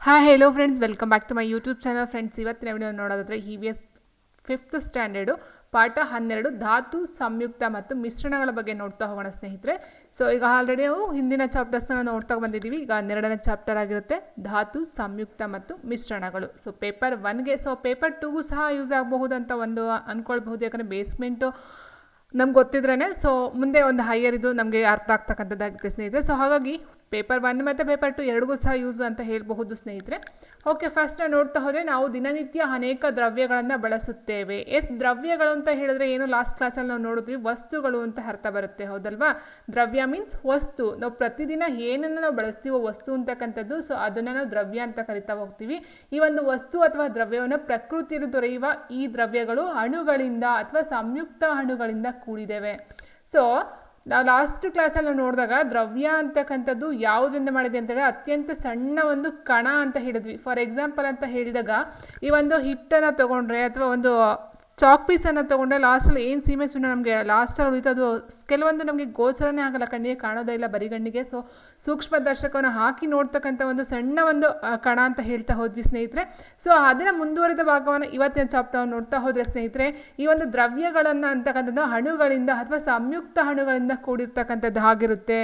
Hi hello friends welcome back to my YouTube channel friends ಇವತ್ತಿನ video ನೋಡೋದಾದರೆ E V S fifth standard ಪಾಠ ಹನ್ನೆರಡು, ಧಾತು, ಸಂಯುಕ್ತ ಮತ್ತು ಮಿಶ್ರಣಗಳ ಬಗ್ಗೆ ನೋಡ್ತಾ ಹೋಗೋಣ ಸ್ನೇಹಿತರೆ. ಸೊ ಈಗ ಆಲ್ರೆಡಿ ನಾವು ಹಿಂದಿನ ಚಾಪ್ಟರ್ಸ್ನ ನೋಡ್ತಾ ಬಂದಿದ್ದೀವಿ. ಈಗ ಹನ್ನೆರಡನೇ ಚಾಪ್ಟರ್ ಆಗಿರುತ್ತೆ. ಧಾತು, ಸಂಯುಕ್ತ ಮತ್ತು ಮಿಶ್ರಣಗಳು. ಸೊ ಪೇಪರ್ ಒನ್ಗೆ ಸೊ ಪೇಪರ್ ಟೂಗೂ ಸಹ ಯೂಸ್ ಆಗಬಹುದು ಅಂತ ಒಂದು ಅಂದ್ಕೊಳ್ಬಹುದು ಯಾಕಂದರೆ ಬೇಸ್ಮೆಂಟು ನಮ್ಗೆ ಗೊತ್ತಿದ್ರೇ ಸೊ ಮುಂದೆ ಒಂದು ಹೈಯರ್ ಇದು ನಮಗೆ ಅರ್ಥ ಆಗ್ತಕ್ಕಂಥದ್ದಾಗುತ್ತೆ ಸ್ನೇಹಿತರೆ. ಸೊ ಹಾಗಾಗಿ ಪೇಪರ್ ಒನ್ ಮತ್ತು ಪೇಪರ್ ಟು ಎರಡಿಗೂ ಸಹ ಯೂಸ್ ಅಂತ ಹೇಳಬಹುದು ಸ್ನೇಹಿತರೆ. ಓಕೆ ಫಸ್ಟ್ ನಾವು ನೋಡ್ತಾ ಹೋದರೆ ನಾವು ದಿನನಿತ್ಯ ಅನೇಕ ದ್ರವ್ಯಗಳನ್ನು ಬಳಸುತ್ತೇವೆ. ಎಸ್, ದ್ರವ್ಯಗಳು ಅಂತ ಹೇಳಿದ್ರೆ ಏನು? ಲಾಸ್ಟ್ ಕ್ಲಾಸಲ್ಲಿ ನಾವು ನೋಡಿದ್ವಿ ವಸ್ತುಗಳು ಅಂತ ಅರ್ಥ ಬರುತ್ತೆ, ಹೌದಲ್ವಾ? ದ್ರವ್ಯ ಮೀನ್ಸ್ ವಸ್ತು. ನಾವು ಪ್ರತಿದಿನ ಏನನ್ನು ನಾವು ಬಳಸ್ತೀವೋ ವಸ್ತು ಅಂತಕ್ಕಂಥದ್ದು ಸೊ ಅದನ್ನು ನಾವು ದ್ರವ್ಯ ಅಂತ ಕರಿತಾ ಹೋಗ್ತೀವಿ. ಈ ಒಂದು ವಸ್ತು ಅಥವಾ ದ್ರವ್ಯವನ್ನು ಪ್ರಕೃತಿಯಲ್ಲಿ ದೊರೆಯುವ ಈ ದ್ರವ್ಯಗಳು ಅಣುಗಳಿಂದ ಅಥವಾ ಸಂಯುಕ್ತ ಅಣುಗಳಿಂದ ಕೂಡಿದ್ದೇವೆ ಸೊ ನಾವು ಲಾಸ್ಟ್ ಕ್ಲಾಸಲ್ಲಿ ನಾವು ನೋಡಿದಾಗ ದ್ರವ್ಯ ಅಂತಕ್ಕಂಥದ್ದು ಯಾವುದರಿಂದ ಮಾಡಿದೆ ಅಂತೇಳಿ ಅತ್ಯಂತ ಸಣ್ಣ ಒಂದು ಕಣ ಅಂತ ಹೇಳಿದ್ವಿ. ಫಾರ್ ಎಕ್ಸಾಂಪಲ್ ಅಂತ ಹೇಳಿದಾಗ ಈ ಒಂದು ಹಿಟ್ಟನ್ನು ತೊಗೊಂಡ್ರೆ ಅಥವಾ ಒಂದು ಚಾಕ್ ಪೀಸನ್ನು ತೊಗೊಂಡೆ ಲಾಸ್ಟಲ್ಲಿ ಏನು ಸೀಮೆ ಸುಣ್ಣ ನಮಗೆ ಲಾಸ್ಟಲ್ಲಿ ಉಳಿತದು ಕೆಲವೊಂದು ನಮಗೆ ಗೋಚರನೇ ಆಗಲ್ಲ ಕಣ್ಣಿಗೆ, ಕಾಣೋದೇ ಇಲ್ಲ ಬರಿಗಣ್ಣಿಗೆ ಸೊ ಸೂಕ್ಷ್ಮ ದರ್ಶಕವನ್ನು ಹಾಕಿ ನೋಡ್ತಕ್ಕಂಥ ಒಂದು ಸಣ್ಣ ಒಂದು ಕಣ ಅಂತ ಹೇಳ್ತಾ ಹೋದ್ವಿ ಸ್ನೇಹಿತರೆ. ಸೊ ಅದನ್ನು ಮುಂದುವರೆದ ಭಾಗವನ್ನು ಇವತ್ತಿನ ಚಾಪ್ಟರ್ ನೋಡ್ತಾ ಹೋದರೆ ಸ್ನೇಹಿತರೆ, ಈ ಒಂದು ದ್ರವ್ಯಗಳನ್ನು ಅಂತಕ್ಕಂಥದ್ದು ಹಣುಗಳಿಂದ ಅಥವಾ ಸಂಯುಕ್ತ ಹಣುಗಳಿಂದ ಕೂಡಿರ್ತಕ್ಕಂಥದ್ದು ಆಗಿರುತ್ತೆ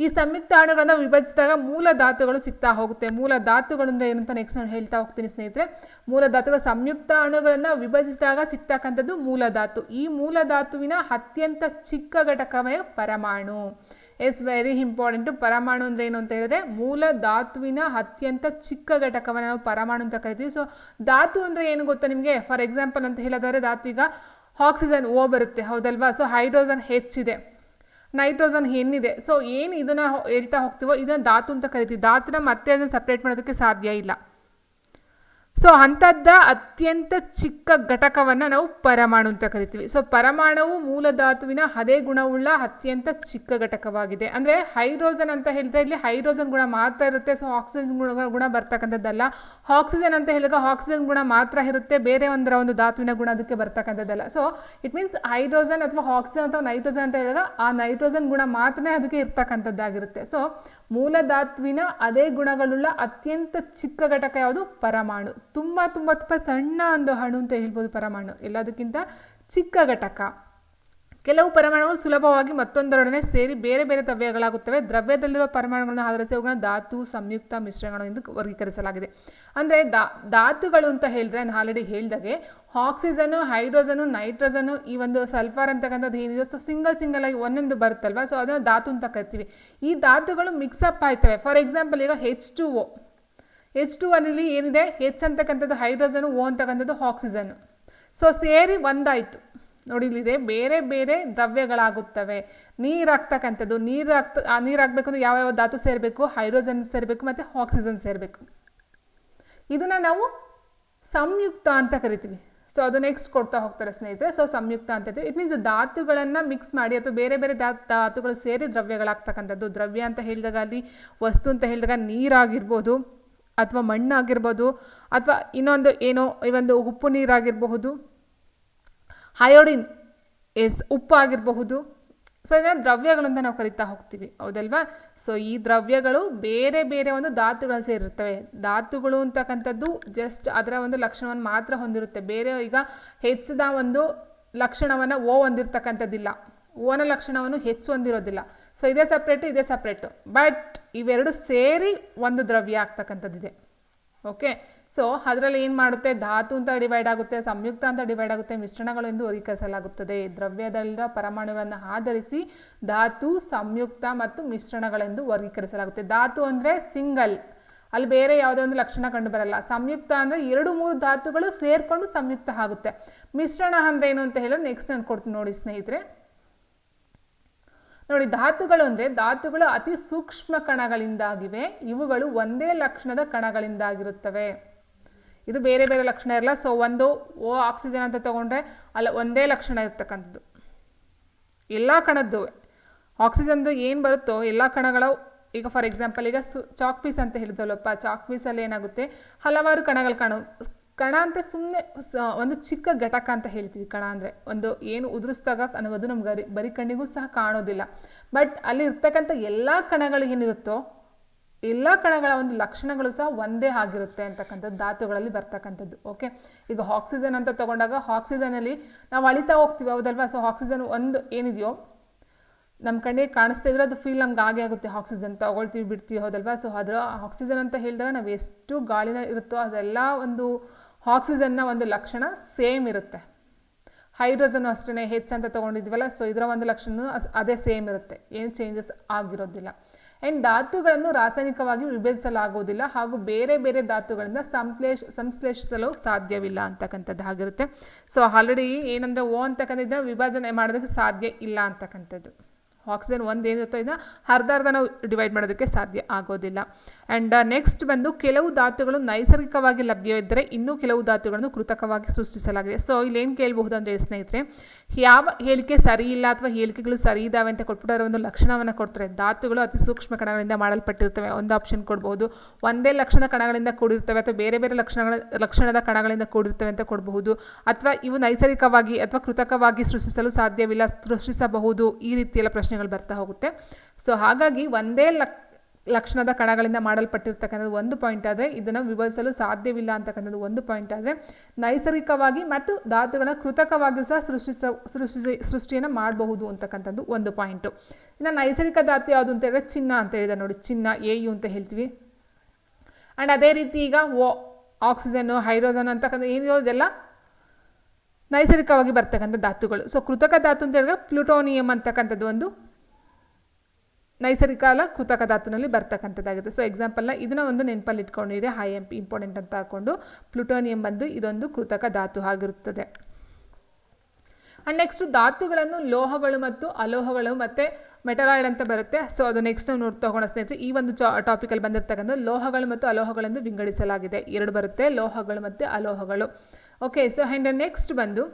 ಈ ಸಂಯುಕ್ತ ಅಣುಗಳನ್ನು ವಿಭಜಿಸಿದಾಗ ಮೂಲ ಧಾತುಗಳು ಸಿಗ್ತಾ ಹೋಗುತ್ತೆ. ಮೂಲ ಧಾತುಗಳು ಅಂದರೆ ಏನಂತ ನೆಕ್ಸ್ಟ್ ನಾನು ಹೇಳ್ತಾ ಹೋಗ್ತೀನಿ ಸ್ನೇಹಿತರೆ. ಮೂಲ ಧಾತುಗಳ ಸಂಯುಕ್ತ ಅಣುಗಳನ್ನು ವಿಭಜಿಸಿದಾಗ ಸಿಗ್ತಕ್ಕಂಥದ್ದು ಮೂಲ ಧಾತು. ಈ ಮೂಲ ಧಾತುವಿನ ಅತ್ಯಂತ ಚಿಕ್ಕ ಘಟಕವೇ ಪರಮಾಣು. ಎಸ್ ವೆರಿ ಇಂಪಾರ್ಟೆಂಟು ಪರಮಾಣು ಅಂದರೆ ಏನು ಅಂತ ಹೇಳಿದ್ರೆ ಮೂಲ ಧಾತುವಿನ ಅತ್ಯಂತ ಚಿಕ್ಕ ಘಟಕವನ್ನು ನಾವು ಪರಮಾಣು ಅಂತ ಕರಿತೀವಿ. ಸೊ ಧಾತು ಅಂದರೆ ಏನು ಗೊತ್ತಾ ನಿಮಗೆ? ಫಾರ್ ಎಕ್ಸಾಂಪಲ್ ಅಂತ ಹೇಳೋದಾದ್ರೆ ಧಾತು ಈಗ ಆಕ್ಸಿಜನ್ ಓ ಬರುತ್ತೆ. ಹೌದಲ್ವಾ? ಸೊ ಹೈಡ್ರೋಜನ್ ಹೆಚ್ಚಿದೆ ನೈಟ್ರೋಜನ್ ಏನಿದೆ? ಸೊ ಏನು ಇದನ್ನು ಹೇಳ್ತಾ ಹೋಗ್ತೀವೋ, ಇದನ್ನು ಧಾತು ಅಂತ ಕರಿತೀವಿ. ಧಾತುನ ಮತ್ತೆ ಅದನ್ನು ಸಪ್ರೇಟ್ ಮಾಡೋದಕ್ಕೆ ಸಾಧ್ಯ ಇಲ್ಲ. ಸೊ ಅಂಥದ್ದ ಅತ್ಯಂತ ಚಿಕ್ಕ ಘಟಕವನ್ನು ನಾವು ಪರಮಾಣು ಅಂತ ಕರಿತೀವಿ. ಸೊ ಪರಮಾಣುವು ಮೂಲ ಧಾತುವಿನ ಅದೇ ಗುಣವುಳ್ಳ ಅತ್ಯಂತ ಚಿಕ್ಕ ಘಟಕವಾಗಿದೆ. ಅಂದರೆ ಹೈಡ್ರೋಜನ್ ಅಂತ ಹೇಳಿದ್ರೆ ಇಲ್ಲಿ ಹೈಡ್ರೋಜನ್ ಗುಣ ಮಾತ್ರ ಇರುತ್ತೆ. ಸೊ ಆಕ್ಸಿಜನ್ ಗುಣ ಗುಣ ಬರ್ತಕ್ಕಂಥದ್ದಲ್ಲ. ಆಕ್ಸಿಜನ್ ಅಂತ ಹೇಳಿದಾಗ ಆಕ್ಸಿಜನ್ ಗುಣ ಮಾತ್ರ ಇರುತ್ತೆ. ಬೇರೆ ಒಂದರ ಒಂದು ಧಾತುವಿನ ಗುಣ ಅದಕ್ಕೆ ಬರ್ತಕ್ಕಂಥದ್ದಲ್ಲ. ಸೊ ಇಟ್ ಮೀನ್ಸ್ ಹೈಡ್ರೋಜನ್ ಅಥವಾ ಆಕ್ಸಿಜನ್ ಅಥವಾ ನೈಟ್ರೋಜನ್ ಅಂತ ಹೇಳಿದಾಗ ಆ ನೈಟ್ರೋಜನ್ ಗುಣ ಮಾತ್ರ ಅದಕ್ಕೆ ಇರ್ತಕ್ಕಂಥದ್ದಾಗಿರುತ್ತೆ. ಸೊ ಮೂಲ ಧಾತುವಿನ ಅದೇ ಗುಣಗಳುಳ್ಳ ಅತ್ಯಂತ ಚಿಕ್ಕ ಘಟಕ ಯಾವುದು? ಪರಮಾಣು. ತುಂಬ ತುಂಬ ತುಂಬ ಸಣ್ಣ ಒಂದು ಅಣು ಅಂತ ಹೇಳ್ಬೋದು ಪರಮಾಣು. ಎಲ್ಲದಕ್ಕಿಂತ ಚಿಕ್ಕ ಘಟಕ. ಕೆಲವು ಪರಮಾಣುಗಳು ಸುಲಭವಾಗಿ ಮತ್ತೊಂದರೊಡನೆ ಸೇರಿ ಬೇರೆ ಬೇರೆ ದ್ರವ್ಯಗಳಾಗುತ್ತವೆ. ದ್ರವ್ಯದಲ್ಲಿರುವ ಪರಮಾಣುಗಳನ್ನು ಆಧರಿಸಿ ಅವುಗಳನ್ನು ಧಾತು, ಸಂಯುಕ್ತ ಮಿಶ್ರಣಗಳು ಎಂದು ವರ್ಗೀಕರಿಸಲಾಗಿದೆ. ಅಂದರೆ ದಾ ಧಾತುಗಳು ಅಂತ ಹೇಳಿದ್ರೆ ನಾನು ಆಲ್ರೆಡಿ ಹೇಳ್ದಾಗೆ ಆಕ್ಸಿಜನು, ಹೈಡ್ರೋಜನು, ನೈಟ್ರೋಜನು ಈ ಒಂದು ಸಲ್ಫರ್ ಅಂತಕ್ಕಂಥದ್ದು ಏನಿದೆ ಸೊ ಸಿಂಗಲ್ ಸಿಂಗಲ್ ಆಗಿ ಒಂದೊಂದು ಬರುತ್ತಲ್ವ? ಸೊ ಅದನ್ನು ಧಾತು ಅಂತ ಕರಿತೀವಿ. ಈ ಧಾತುಗಳು ಮಿಕ್ಸಪ್ ಆಯ್ತವೆ. ಫಾರ್ ಎಕ್ಸಾಂಪಲ್ ಈಗ H two O H two ಅಲ್ಲಿ ಏನಿದೆ? ಹೆಚ್ ಅಂತಕ್ಕಂಥದ್ದು ಹೈಡ್ರೋಜನು ಓ ಅಂತಕ್ಕಂಥದ್ದು ಆಕ್ಸಿಜನ್. ಸೊ ಸೇರಿ ಒಂದಾಯಿತು. ನೋಡಿ, ಇಲ್ಲಿದೆ ಬೇರೆ ಬೇರೆ ದ್ರವ್ಯಗಳಾಗುತ್ತವೆ. ನೀರು ಹಾಕ್ತಕ್ಕಂಥದ್ದು ನೀರು ಹಾಕ್ತ ಆ ನೀರು ಹಾಕ್ಬೇಕಂದ್ರೆ ಯಾವ ಯಾವ ಧಾತು ಸೇರಬೇಕು? ಹೈಡ್ರೋಜನ್ ಸೇರಬೇಕು ಮತ್ತು ಆಕ್ಸಿಜನ್ ಸೇರಬೇಕು. ಇದನ್ನು ನಾವು ಸಂಯುಕ್ತ ಅಂತ ಕರಿತೀವಿ. ಸೊ ಅದು ನೆಕ್ಸ್ಟ್ ಕೊಡ್ತಾ ಹೋಗ್ತಾರೆ ಸ್ನೇಹಿತರೆ. ಸೊ ಸಂಯುಕ್ತ ಅಂತ ಇಟ್ ಮೀನ್ಸ್ ಧಾತುಗಳನ್ನು ಮಿಕ್ಸ್ ಮಾಡಿ ಅಥವಾ ಬೇರೆ ಬೇರೆ ಧಾತುಗಳು ಸೇರಿ ದ್ರವ್ಯಗಳಾಗ್ತಕ್ಕಂಥದ್ದು. ದ್ರವ್ಯ ಅಂತ ಹೇಳಿದಾಗ ಅಲ್ಲಿ ವಸ್ತು ಅಂತ ಹೇಳಿದಾಗ ನೀರಾಗಿರ್ಬೋದು ಅಥವಾ ಮಣ್ಣಾಗಿರ್ಬೋದು ಅಥವಾ ಇನ್ನೊಂದು ಏನೋ, ಈ ಒಂದು ಉಪ್ಪು ನೀರಾಗಿರಬಹುದು. ಹಯೋಡಿನ್ ಎಸ್ ಉಪ್ಪು ಆಗಿರಬಹುದು ಸೊ ಇದನ್ನು ದ್ರವ್ಯಗಳು ಅಂತ ನಾವು ಕರಿತಾ ಹೋಗ್ತೀವಿ. ಹೌದಲ್ವಾ? ಸೊ ಈ ದ್ರವ್ಯಗಳು ಬೇರೆ ಬೇರೆ ಒಂದು ಧಾತುಗಳು ಸೇರಿರ್ತವೆ. ಧಾತುಗಳು ಅಂತಕ್ಕಂಥದ್ದು ಜಸ್ಟ್ ಅದರ ಒಂದು ಲಕ್ಷಣವನ್ನು ಮಾತ್ರ ಹೊಂದಿರುತ್ತೆ. ಬೇರೆ ಈಗ ಹೆಚ್ಚಿದ ಒಂದು ಲಕ್ಷಣವನ್ನು ಓ ಹೊಂದಿರ್ತಕ್ಕಂಥದ್ದಿಲ್ಲ. ಓನ ಲಕ್ಷಣವನ್ನು ಹೆಚ್ಚು ಹೊಂದಿರೋದಿಲ್ಲ. ಸೊ ಇದೇ ಸಪ್ರೇಟು ಇದೇ ಸಪ್ರೇಟು ಬಟ್ ಇವೆರಡು ಸೇರಿ ಒಂದು ದ್ರವ್ಯ ಆಗ್ತಕ್ಕಂಥದ್ದಿದೆ. ಓಕೆ ಸೊ ಅದರಲ್ಲಿ ಏನು ಮಾಡುತ್ತೆ? ಧಾತು ಅಂತ ಡಿವೈಡ್ ಆಗುತ್ತೆ, ಸಂಯುಕ್ತ ಅಂತ ಡಿವೈಡ್ ಆಗುತ್ತೆ, ಮಿಶ್ರಣಗಳು ಎಂದು ವರ್ಗೀಕರಿಸಲಾಗುತ್ತದೆ. ದ್ರವ್ಯದಲ್ಲಿರುವ ಪರಮಾಣುಗಳನ್ನು ಆಧರಿಸಿ ಧಾತು, ಸಂಯುಕ್ತ ಮತ್ತು ಮಿಶ್ರಣಗಳೆಂದು ವರ್ಗೀಕರಿಸಲಾಗುತ್ತೆ. ಧಾತು ಅಂದರೆ ಸಿಂಗಲ್. ಅಲ್ಲಿ ಬೇರೆ ಯಾವುದೇ ಒಂದು ಲಕ್ಷಣ ಕಂಡು ಬರಲ್ಲ. ಸಂಯುಕ್ತ ಅಂದರೆ ಎರಡು, ಮೂರು ಧಾತುಗಳು ಸೇರಿಕೊಂಡು ಸಂಯುಕ್ತ ಆಗುತ್ತೆ. ಮಿಶ್ರಣ ಅಂದರೆ ಏನು ಅಂತ ಹೇಳೋ ನೆಕ್ಸ್ಟ್ ನಾನು ಕೊಡ್ತೀನಿ ನೋಡಿ ಸ್ನೇಹಿತರೆ. ನೋಡಿ, ಧಾತುಗಳು ಅಂದರೆ ಧಾತುಗಳು ಅತಿ ಸೂಕ್ಷ್ಮ ಕಣಗಳಿಂದಾಗಿವೆ. ಇವುಗಳು ಒಂದೇ ಲಕ್ಷಣದ ಕಣಗಳಿಂದಾಗಿರುತ್ತವೆ. ಇದು ಬೇರೆ ಬೇರೆ ಲಕ್ಷಣ ಇರಲ್ಲ. ಸೊ ಒಂದು ಓ ಆಕ್ಸಿಜನ್ ಅಂತ ತಗೊಂಡ್ರೆ ಅಲ್ಲ ಒಂದೇ ಲಕ್ಷಣ ಇರ್ತಕ್ಕಂಥದ್ದು. ಎಲ್ಲ ಕಣದ್ದು ಆಕ್ಸಿಜನ್ದು ಏನು ಬರುತ್ತೋ ಎಲ್ಲ ಕಣಗಳ, ಈಗ ಫಾರ್ ಎಕ್ಸಾಂಪಲ್ ಈಗ ಸು ಚಾಕ್ ಪೀಸ್ ಅಂತ ಹೇಳಿದಲ್ವಪ್ಪ ಚಾಕ್ ಪೀಸಲ್ಲಿ ಏನಾಗುತ್ತೆ? ಹಲವಾರು ಕಣಗಳು ಕಾಣು. ಕಣ ಅಂತ ಸುಮ್ಮನೆ ಒಂದು ಚಿಕ್ಕ ಘಟಕ ಅಂತ ಹೇಳ್ತೀವಿ ಕಣ ಅಂದರೆ. ಒಂದು ಏನು ಉದುರಿಸಿದಾಗ ಅನ್ನೋದು ನಮ್ಗೆ ಬರೀ ಕಣ್ಣಿಗೂ ಸಹ ಕಾಣೋದಿಲ್ಲ. ಬಟ್ ಅಲ್ಲಿ ಇರ್ತಕ್ಕಂಥ ಎಲ್ಲ ಕಣಗಳು ಏನಿರುತ್ತೋ ಎಲ್ಲ ಕಣಗಳ ಒಂದು ಲಕ್ಷಣಗಳು ಸಹ ಒಂದೇ ಆಗಿರುತ್ತೆ ಅಂತಕ್ಕಂಥದ್ದು, ಧಾತುಗಳಲ್ಲಿ ಬರ್ತಕ್ಕಂಥದ್ದು ಓಕೆ ಈಗ ಆಕ್ಸಿಜನ್ ಅಂತ ತಗೊಂಡಾಗ ಆಕ್ಸಿಜನಲ್ಲಿ ನಾವು ಅಳಿತಾ ಹೋಗ್ತೀವಿ, ಹೌದಲ್ವಾ? ಸೊ ಆಕ್ಸಿಜನ್ ಒಂದು ಏನಿದೆಯೋ ನಮ್ಮ ಕಣ್ಣಿಗೆ ಕಾಣಿಸ್ತಾ ಇದ್ರೆ ಅದು ಫೀಲ್ ನಮ್ಗೆ ಆಗೇ ಆಗುತ್ತೆ. ಆಕ್ಸಿಜನ್ ತಗೊಳ್ತೀವಿ, ಬಿಡ್ತೀವಿ, ಹೌದಲ್ವಾ? ಸೊ ಅದರ ಆಕ್ಸಿಜನ್ ಅಂತ ಹೇಳಿದಾಗ ನಾವು ಎಷ್ಟು ಗಾಳಿನ ಇರುತ್ತೋ ಅದೆಲ್ಲ ಒಂದು ಆಕ್ಸಿಜನ್ನ ಒಂದು ಲಕ್ಷಣ ಸೇಮ್ ಇರುತ್ತೆ. ಹೈಡ್ರೋಜನ್ ಅಷ್ಟೇ ಹೆಚ್ಚಂತ ತೊಗೊಂಡಿದ್ವಲ್ಲ ಸೊ ಇದರ ಒಂದು ಲಕ್ಷಣ ಅದೇ ಸೇಮ್ ಇರುತ್ತೆ. ಏನು ಚೇಂಜಸ್ ಆಗಿರೋದಿಲ್ಲ. ಆ್ಯಂಡ್ ಧಾತುಗಳನ್ನು ರಾಸಾಯನಿಕವಾಗಿ ವಿಭಜಿಸಲಾಗುವುದಿಲ್ಲ ಹಾಗೂ ಬೇರೆ ಬೇರೆ ಧಾತುಗಳಿಂದ ಸಂಶ್ಲೇಷ, ಸಂಶ್ಲೇಷಿಸಲು ಸಾಧ್ಯವಿಲ್ಲ ಅಂತಕ್ಕಂಥದ್ದು ಆಗಿರುತ್ತೆ. ಸೊ ಆಲ್ರೆಡಿ ಏನಂದರೆ ಓ ಅಂತಕ್ಕಂಥದ್ದು ವಿಭಜನೆ ಮಾಡೋದಕ್ಕೆ ಸಾಧ್ಯ ಇಲ್ಲ ಅಂತಕ್ಕಂಥದ್ದು. ಆಕ್ಸಿಜನ್ ಒಂದು ಏನಿರುತ್ತೋ ಇದನ್ನ ಅರ್ಧ ಅರ್ಧ ನಾವು ಡಿವೈಡ್ ಮಾಡೋದಕ್ಕೆ ಸಾಧ್ಯ ಆಗೋದಿಲ್ಲ. ಆ್ಯಂಡ್ ನೆಕ್ಸ್ಟ್ ಬಂದು ಕೆಲವು ಧಾತುಗಳು ನೈಸರ್ಗಿಕವಾಗಿ ಲಭ್ಯವಿದ್ದರೆ ಇನ್ನೂ ಕೆಲವು ಧಾತುಗಳನ್ನು ಕೃತಕವಾಗಿ ಸೃಷ್ಟಿಸಲಾಗಿದೆ. ಸೊ ಇಲ್ಲಿ ಏನು ಕೇಳಬಹುದು ಅಂದರೆ ಸ್ನೇಹಿತರೆ ಯಾವ ಹೇಳಿಕೆ ಸರಿ ಇಲ್ಲ ಅಥವಾ ಹೇಳಿಕೆಗಳು ಸರಿ ಇದ್ದಾವೆ ಅಂತ ಕೊಟ್ಬಿಟ್ಟು ಅದರ ಒಂದು ಲಕ್ಷಣವನ್ನು ಕೊಡ್ತಾರೆ. ಧಾತುಗಳು ಅತಿ ಸೂಕ್ಷ್ಮ ಕಣಗಳಿಂದ ಮಾಡಲ್ಪಟ್ಟಿರ್ತವೆ. ಒಂದು ಆಪ್ಷನ್ ಕೊಡ್ಬೋದು. ಒಂದೇ ಲಕ್ಷಣದ ಕಣಗಳಿಂದ ಕೂಡಿರ್ತವೆ ಅಥವಾ ಬೇರೆ ಬೇರೆ ಲಕ್ಷಣಗಳ, ಲಕ್ಷಣದ ಕಣಗಳಿಂದ ಕೂಡಿರ್ತವೆ ಅಂತ ಕೊಡಬಹುದು. ಅಥವಾ ಇವು ನೈಸರ್ಗಿಕವಾಗಿ ಅಥವಾ ಕೃತಕವಾಗಿ ಸೃಷ್ಟಿಸಲು ಸಾಧ್ಯವಿಲ್ಲ, ಸೃಷ್ಟಿಸಬಹುದು. ಈ ರೀತಿಯೆಲ್ಲ ಪ್ರಶ್ನೆಗಳು ಬರ್ತಾ ಹೋಗುತ್ತೆ. ಸೊ ಹಾಗಾಗಿ ಒಂದೇ ಲಕ್ ಲಕ್ಷಣದ ಕಣಗಳಿಂದ ಮಾಡಲ್ಪಟ್ಟಿರ್ತಕ್ಕಂಥದ್ದು ಒಂದು ಪಾಯಿಂಟ್ ಆದರೆ ಇದನ್ನು ವಿವರಿಸಲು ಸಾಧ್ಯವಿಲ್ಲ ಅಂತಕ್ಕಂಥದ್ದು ಒಂದು ಪಾಯಿಂಟ್ ಆದರೆ ನೈಸರ್ಗಿಕವಾಗಿ ಮತ್ತು ಧಾತುಗಳ ಕೃತಕವಾಗಿಯೂ ಸಹ ಸೃಷ್ಟಿಸ, ಸೃಷ್ಟಿಸಿ, ಸೃಷ್ಟಿಯನ್ನು ಮಾಡಬಹುದು ಅಂತಕ್ಕಂಥದ್ದು ಒಂದು ಪಾಯಿಂಟು ಇನ್ನು ನೈಸರ್ಗಿಕ ಧಾತು ಯಾವುದು ಅಂತ ಹೇಳಿದ್ರೆ ಚಿನ್ನ ಅಂತ ಹೇಳಿದೆ ನೋಡಿ, ಚಿನ್ನ ಎ ಯು ಅಂತ ಹೇಳ್ತೀವಿ. ಆ್ಯಂಡ್ ಅದೇ ರೀತಿ ಈಗ ಓ ಆಕ್ಸಿಜನ್ನು ಹೈಡ್ರೋಜನ್ ಅಂತಕ್ಕಂಥ ಏನು ಇದೆಲ್ಲ ನೈಸರ್ಗಿಕವಾಗಿ ಬರ್ತಕ್ಕಂಥ ಧಾತುಗಳು. ಸೊ ಕೃತಕ ಧಾತು ಅಂತ ಹೇಳಿದ್ರೆ ಪ್ಲುಟೋನಿಯಂ ಅಂತಕ್ಕಂಥದ್ದು ಒಂದು ನೈಸರ್ಗಿಕ ಅಲ್ಲ ಕೃತಕ ಧಾತುನಲ್ಲಿ ಬರ್ತಕ್ಕಂಥದ್ದಾಗುತ್ತೆ ಸೊ ಎಕ್ಸಾಂಪಲ್ನ ಇದನ್ನ ಒಂದು ನೆನಪಲ್ಲಿ ಇಟ್ಕೊಂಡಿರಿ. ಹೈ ಎಂಪ್ ಇಂಪಾರ್ಟೆಂಟ್ ಅಂತ ಹಾಕೊಂಡು ಪ್ಲುಟೋನಿಯಂ ಬಂದು ಇದೊಂದು ಕೃತಕ ಧಾತು ಆಗಿರುತ್ತದೆ. ಆ್ಯಂಡ್ ನೆಕ್ಸ್ಟ್ ಧಾತುಗಳನ್ನು ಲೋಹಗಳು ಮತ್ತು ಅಲೋಹಗಳು ಮತ್ತು ಮೆಟಲಾಯ್ಡ್ ಅಂತ ಬರುತ್ತೆ. ಸೊ ಅದು ನೆಕ್ಸ್ಟ್ ನಾವು ನೋಡಿ ಸ್ನೇಹಿತರೆ. ಈ ಒಂದು ಚಾ ಟಾಪಿಕಲ್ಲಿ ಬಂದಿರ್ತಕ್ಕಂಥ ಲೋಹಗಳು ಮತ್ತು ಅಲೋಹಗಳನ್ನು ವಿಂಗಡಿಸಲಾಗಿದೆ. ಎರಡು ಬರುತ್ತೆ ಲೋಹಗಳು ಮತ್ತು ಅಲೋಹಗಳು. ಓಕೆ ಸೊ ಆ್ಯಂಡ್ ನೆಕ್ಸ್ಟ್ ಬಂದು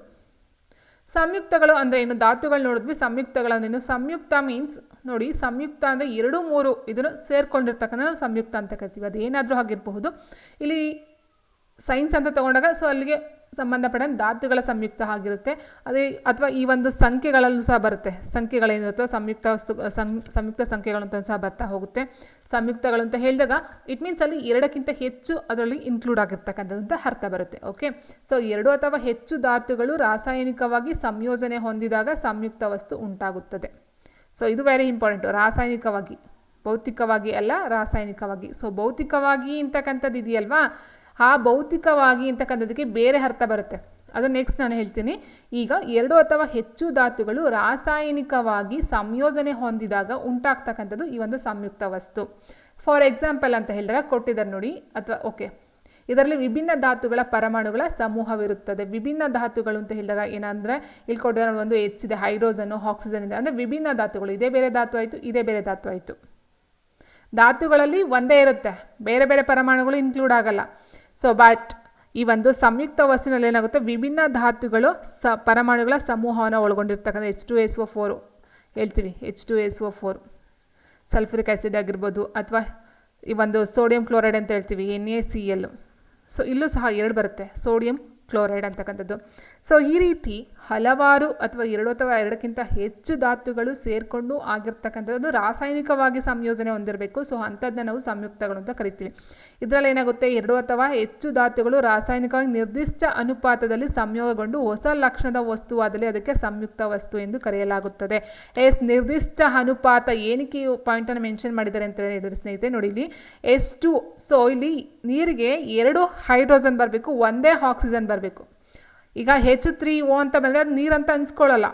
ಸಂಯುಕ್ತಗಳು ಅಂದರೆ ಏನು ಧಾತುಗಳು ನೋಡಿದ್ವಿ ಸಂಯುಕ್ತಗಳಂದ್ರೇನು ಸಂಯುಕ್ತ ಮೀನ್ಸ್ ನೋಡಿ, ಸಂಯುಕ್ತ ಅಂದರೆ ಎರಡು, ಮೂರು ಇದನ್ನು ಸೇರ್ಕೊಂಡಿರ್ತಕ್ಕಂಥ ಸಂಯುಕ್ತ ಅಂತ ಕರಿತೀವಿ. ಅದು ಏನಾದರೂ ಆಗಿರಬಹುದು ಇಲ್ಲಿ ಸೈನ್ಸ್ ಅಂತ ತಗೊಂಡಾಗ ಸೊ ಅಲ್ಲಿಗೆ ಸಂಬಂಧಪಟ್ಟಂತೆ ಧಾತುಗಳ ಸಂಯುಕ್ತ ಆಗಿರುತ್ತೆ. ಅದೇ ಅಥವಾ ಈ ಒಂದು ಸಂಖ್ಯೆಗಳಲ್ಲೂ ಸಹ ಬರುತ್ತೆ. ಸಂಖ್ಯೆಗಳೇನಿರುತ್ತೋ ಸಂಯುಕ್ತ ವಸ್ತು ಸಂಯುಕ್ತ ಸಂಖ್ಯೆಗಳು ಅಂತ ಸಹ ಬರ್ತಾ ಹೋಗುತ್ತೆ. ಸಂಯುಕ್ತಗಳು ಅಂತ ಹೇಳಿದಾಗ ಇಟ್ ಮೀನ್ಸ್ ಅಲ್ಲಿ ಎರಡಕ್ಕಿಂತ ಹೆಚ್ಚು ಅದರಲ್ಲಿ ಇನ್ಕ್ಲೂಡ್ ಆಗಿರ್ತಕ್ಕಂಥದ್ದು ಅರ್ಥ ಬರುತ್ತೆ. ಓಕೆ ಸೊ ಎರಡು ಅಥವಾ ಹೆಚ್ಚು ಧಾತುಗಳು ರಾಸಾಯನಿಕವಾಗಿ ಸಂಯೋಜನೆ ಹೊಂದಿದಾಗ ಸಂಯುಕ್ತ ವಸ್ತು ಉಂಟಾಗುತ್ತದೆ. ಸೊ ಇದು ವೆರಿ ಇಂಪಾರ್ಟೆಂಟು ರಾಸಾಯನಿಕವಾಗಿ, ಭೌತಿಕವಾಗಿ ಅಲ್ಲ, ರಾಸಾಯನಿಕವಾಗಿ. ಸೊ ಭೌತಿಕವಾಗಿ ಅಂತಕ್ಕಂಥದ್ದು ಇದೆಯಲ್ವಾ ಆ ಭೌತಿಕವಾಗಿ ಅಂತಕ್ಕಂಥದ್ದಕ್ಕೆ ಬೇರೆ ಅರ್ಥ ಬರುತ್ತೆ. ಅದು ನೆಕ್ಸ್ಟ್ ನಾನು ಹೇಳ್ತೀನಿ. ಈಗ ಎರಡು ಅಥವಾ ಹೆಚ್ಚು ಧಾತುಗಳು ರಾಸಾಯನಿಕವಾಗಿ ಸಂಯೋಜನೆ ಹೊಂದಿದಾಗ ಉಂಟಾಗ್ತಕ್ಕಂಥದ್ದು ಈ ಒಂದು ಸಂಯುಕ್ತ ವಸ್ತು. ಫಾರ್ ಎಕ್ಸಾಂಪಲ್ ಅಂತ ಹೇಳಿದಾಗ ಕೊಟ್ಟಿದ್ದಾರೆ ನೋಡಿ. ಅಥವಾ ಓಕೆ ಇದರಲ್ಲಿ ವಿಭಿನ್ನ ಧಾತುಗಳ ಪರಮಾಣುಗಳ ಸಮೂಹವಿರುತ್ತದೆ. ವಿಭಿನ್ನ ಧಾತುಗಳು ಅಂತ ಹೇಳಿದಾಗ ಏನಂದರೆ, ಇಲ್ಲಿ ಕೊಟ್ಟಿದ್ದಾರೆ ಒಂದು ಹೆಚ್ಚಿದೆ ಹೈಡ್ರೋಜನ್ನು ಆಕ್ಸಿಜನ್ ಇದೆ. ಅಂದರೆ ವಿಭಿನ್ನ ಧಾತುಗಳು. ಇದೇ ಬೇರೆ ಧಾತು ಆಯಿತು, ಇದೇ ಬೇರೆ ಧಾತು ಆಯಿತು. ಧಾತುಗಳಲ್ಲಿ ಒಂದೇ ಇರುತ್ತೆ. ಬೇರೆ ಬೇರೆ ಪರಮಾಣುಗಳು ಇನ್ಕ್ಲೂಡ್ ಆಗಲ್ಲ. ಸೊ ಬಟ್ ಈ ಒಂದು ಸಂಯುಕ್ತ ವಸ್ತುವಿನಲ್ಲಿ ಏನಾಗುತ್ತೆ? ವಿಭಿನ್ನ ಧಾತುಗಳು ಸ, ಪರಮಾಣುಗಳ ಸಮೂಹವನ್ನು ಒಳಗೊಂಡಿರ್ತಕ್ಕಂಥ H two S O four ಹೇಳ್ತೀವಿ. H two S O four sulphuric acid ಆಗಿರ್ಬೋದು ಅಥವಾ ಈ ಒಂದು ಸೋಡಿಯಂ ಕ್ಲೋರೈಡ್ ಅಂತ ಹೇಳ್ತೀವಿ N A C L so ಇಲ್ಲೂ ಸಹ ಎರಡು ಬರುತ್ತೆ. ಸೋಡಿಯಂ ಕ್ಲೋರೈಡ್ ಅಂತಕ್ಕಂಥದ್ದು. ಸೊ ಈ ರೀತಿ ಹಲವಾರು ಅಥವಾ ಎರಡು ಅಥವಾ ಎರಡಕ್ಕಿಂತ ಹೆಚ್ಚು ಧಾತುಗಳು ಸೇರಿಕೊಂಡು ಆಗಿರ್ತಕ್ಕಂಥದ್ದು ರಾಸಾಯನಿಕವಾಗಿ ಸಂಯೋಜನೆ ಹೊಂದಿರಬೇಕು. ಸೊ ಅಂಥದ್ದನ್ನ ನಾವು ಸಂಯುಕ್ತಗಳು ಅಂತ ಕರಿತೀವಿ. ಇದರಲ್ಲಿ ಏನಾಗುತ್ತೆ? ಎರಡು ಅಥವಾ ಹೆಚ್ಚು ಧಾತುಗಳು ರಾಸಾಯನಿಕವಾಗಿ ನಿರ್ದಿಷ್ಟ ಅನುಪಾತದಲ್ಲಿ ಸಂಯೋಗಗೊಂಡು ಹೊಸ ಲಕ್ಷಣದ ವಸ್ತುವಾದಲ್ಲಿ ಅದಕ್ಕೆ ಸಂಯುಕ್ತ ವಸ್ತು ಎಂದು ಕರೆಯಲಾಗುತ್ತದೆ. ಎಸ್ ನಿರ್ದಿಷ್ಟ ಅನುಪಾತ ಏನಕ್ಕೆ ಪಾಯಿಂಟ್ ಪಾಯಿಂಟನ್ನು ಮೆನ್ಷನ್ ಮಾಡಿದ್ದಾರೆ ಅಂತ ಹೇಳಿದ್ರೆ ಸ್ನೇಹಿತರೆ, ನೋಡಿ ಇಲ್ಲಿ ಎಸ್ ಟು ಸೊ ಇಲ್ಲಿ ನೀರಿಗೆ ಎರಡು ಹೈಡ್ರೋಜನ್ ಬರಬೇಕು, ಒಂದೇ ಆಕ್ಸಿಜನ್ ಬರಬೇಕು. ಈಗ ಹೆಚ್ಚು ತ್ರೀ ಓ ಅಂತ ಬಂದರೆ ಅದು ನೀರಂತ ಅನ್ಸ್ಕೊಳ್ಳಲ್ಲ.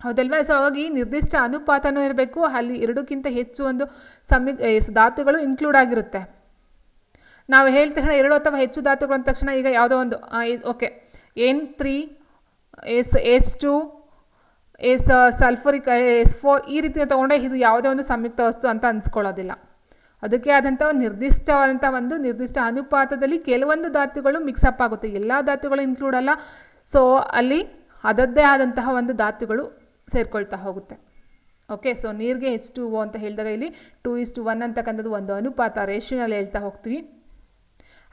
ಹೌದಲ್ವಾ? ಸೊ ಹಾಗಾಗಿ ನಿರ್ದಿಷ್ಟ ಅನುಪಾತನೂ ಇರಬೇಕು, ಅಲ್ಲಿ ಎರಡಕ್ಕಿಂತ ಹೆಚ್ಚು ಒಂದು ಸಮಿ ಧಾತುಗಳು ಇನ್ಕ್ಲೂಡ್ ಆಗಿರುತ್ತೆ. ನಾವು ಹೇಳ್ತಕ್ಷಣ ಎರಡು ಅಥವಾ ಹೆಚ್ಚು ಧಾತುಗಳು ಅಂದ ತಕ್ಷಣ ಈಗ ಯಾವುದೋ ಒಂದು okay. N three, S S two, S sulphuric S four, ಈ ರೀತಿ ತೊಗೊಂಡ್ರೆ ಇದು ಯಾವುದೇ ಒಂದು ಸಂಯುಕ್ತ ವಸ್ತು ಅಂತ ಅನ್ಸ್ಕೊಳ್ಳೋದಿಲ್ಲ. ಅದಕ್ಕೆ ಆದಂಥ ಒಂದು ನಿರ್ದಿಷ್ಟವಾದಂಥ ಒಂದು ನಿರ್ದಿಷ್ಟ ಅನುಪಾತದಲ್ಲಿ ಕೆಲವೊಂದು ಧಾತುಗಳು ಮಿಕ್ಸಪ್ ಆಗುತ್ತೆ. ಎಲ್ಲ ಧಾತುಗಳು ಇನ್ಕ್ಲೂಡ್ ಅಲ್ಲ. ಸೊ ಅಲ್ಲಿ ಅದದ್ದೇ ಆದಂತಹ ಒಂದು ಧಾತುಗಳು ಸೇರ್ಕೊಳ್ತಾ ಹೋಗುತ್ತೆ. ಓಕೆ ಸೊ ನೀರಿಗೆ ಹೆಚ್ ಟು ಓ ಅಂತ ಹೇಳಿದಾಗ ಇಲ್ಲಿ ಟೂ ಇಸ್ ಟು ಒನ್ ಅಂತಕ್ಕಂಥದ್ದು ಒಂದು ಅನುಪಾತ ರೇಷಿಯೋನಲ್ಲಿ ಹೇಳ್ತಾ ಹೋಗ್ತೀವಿ.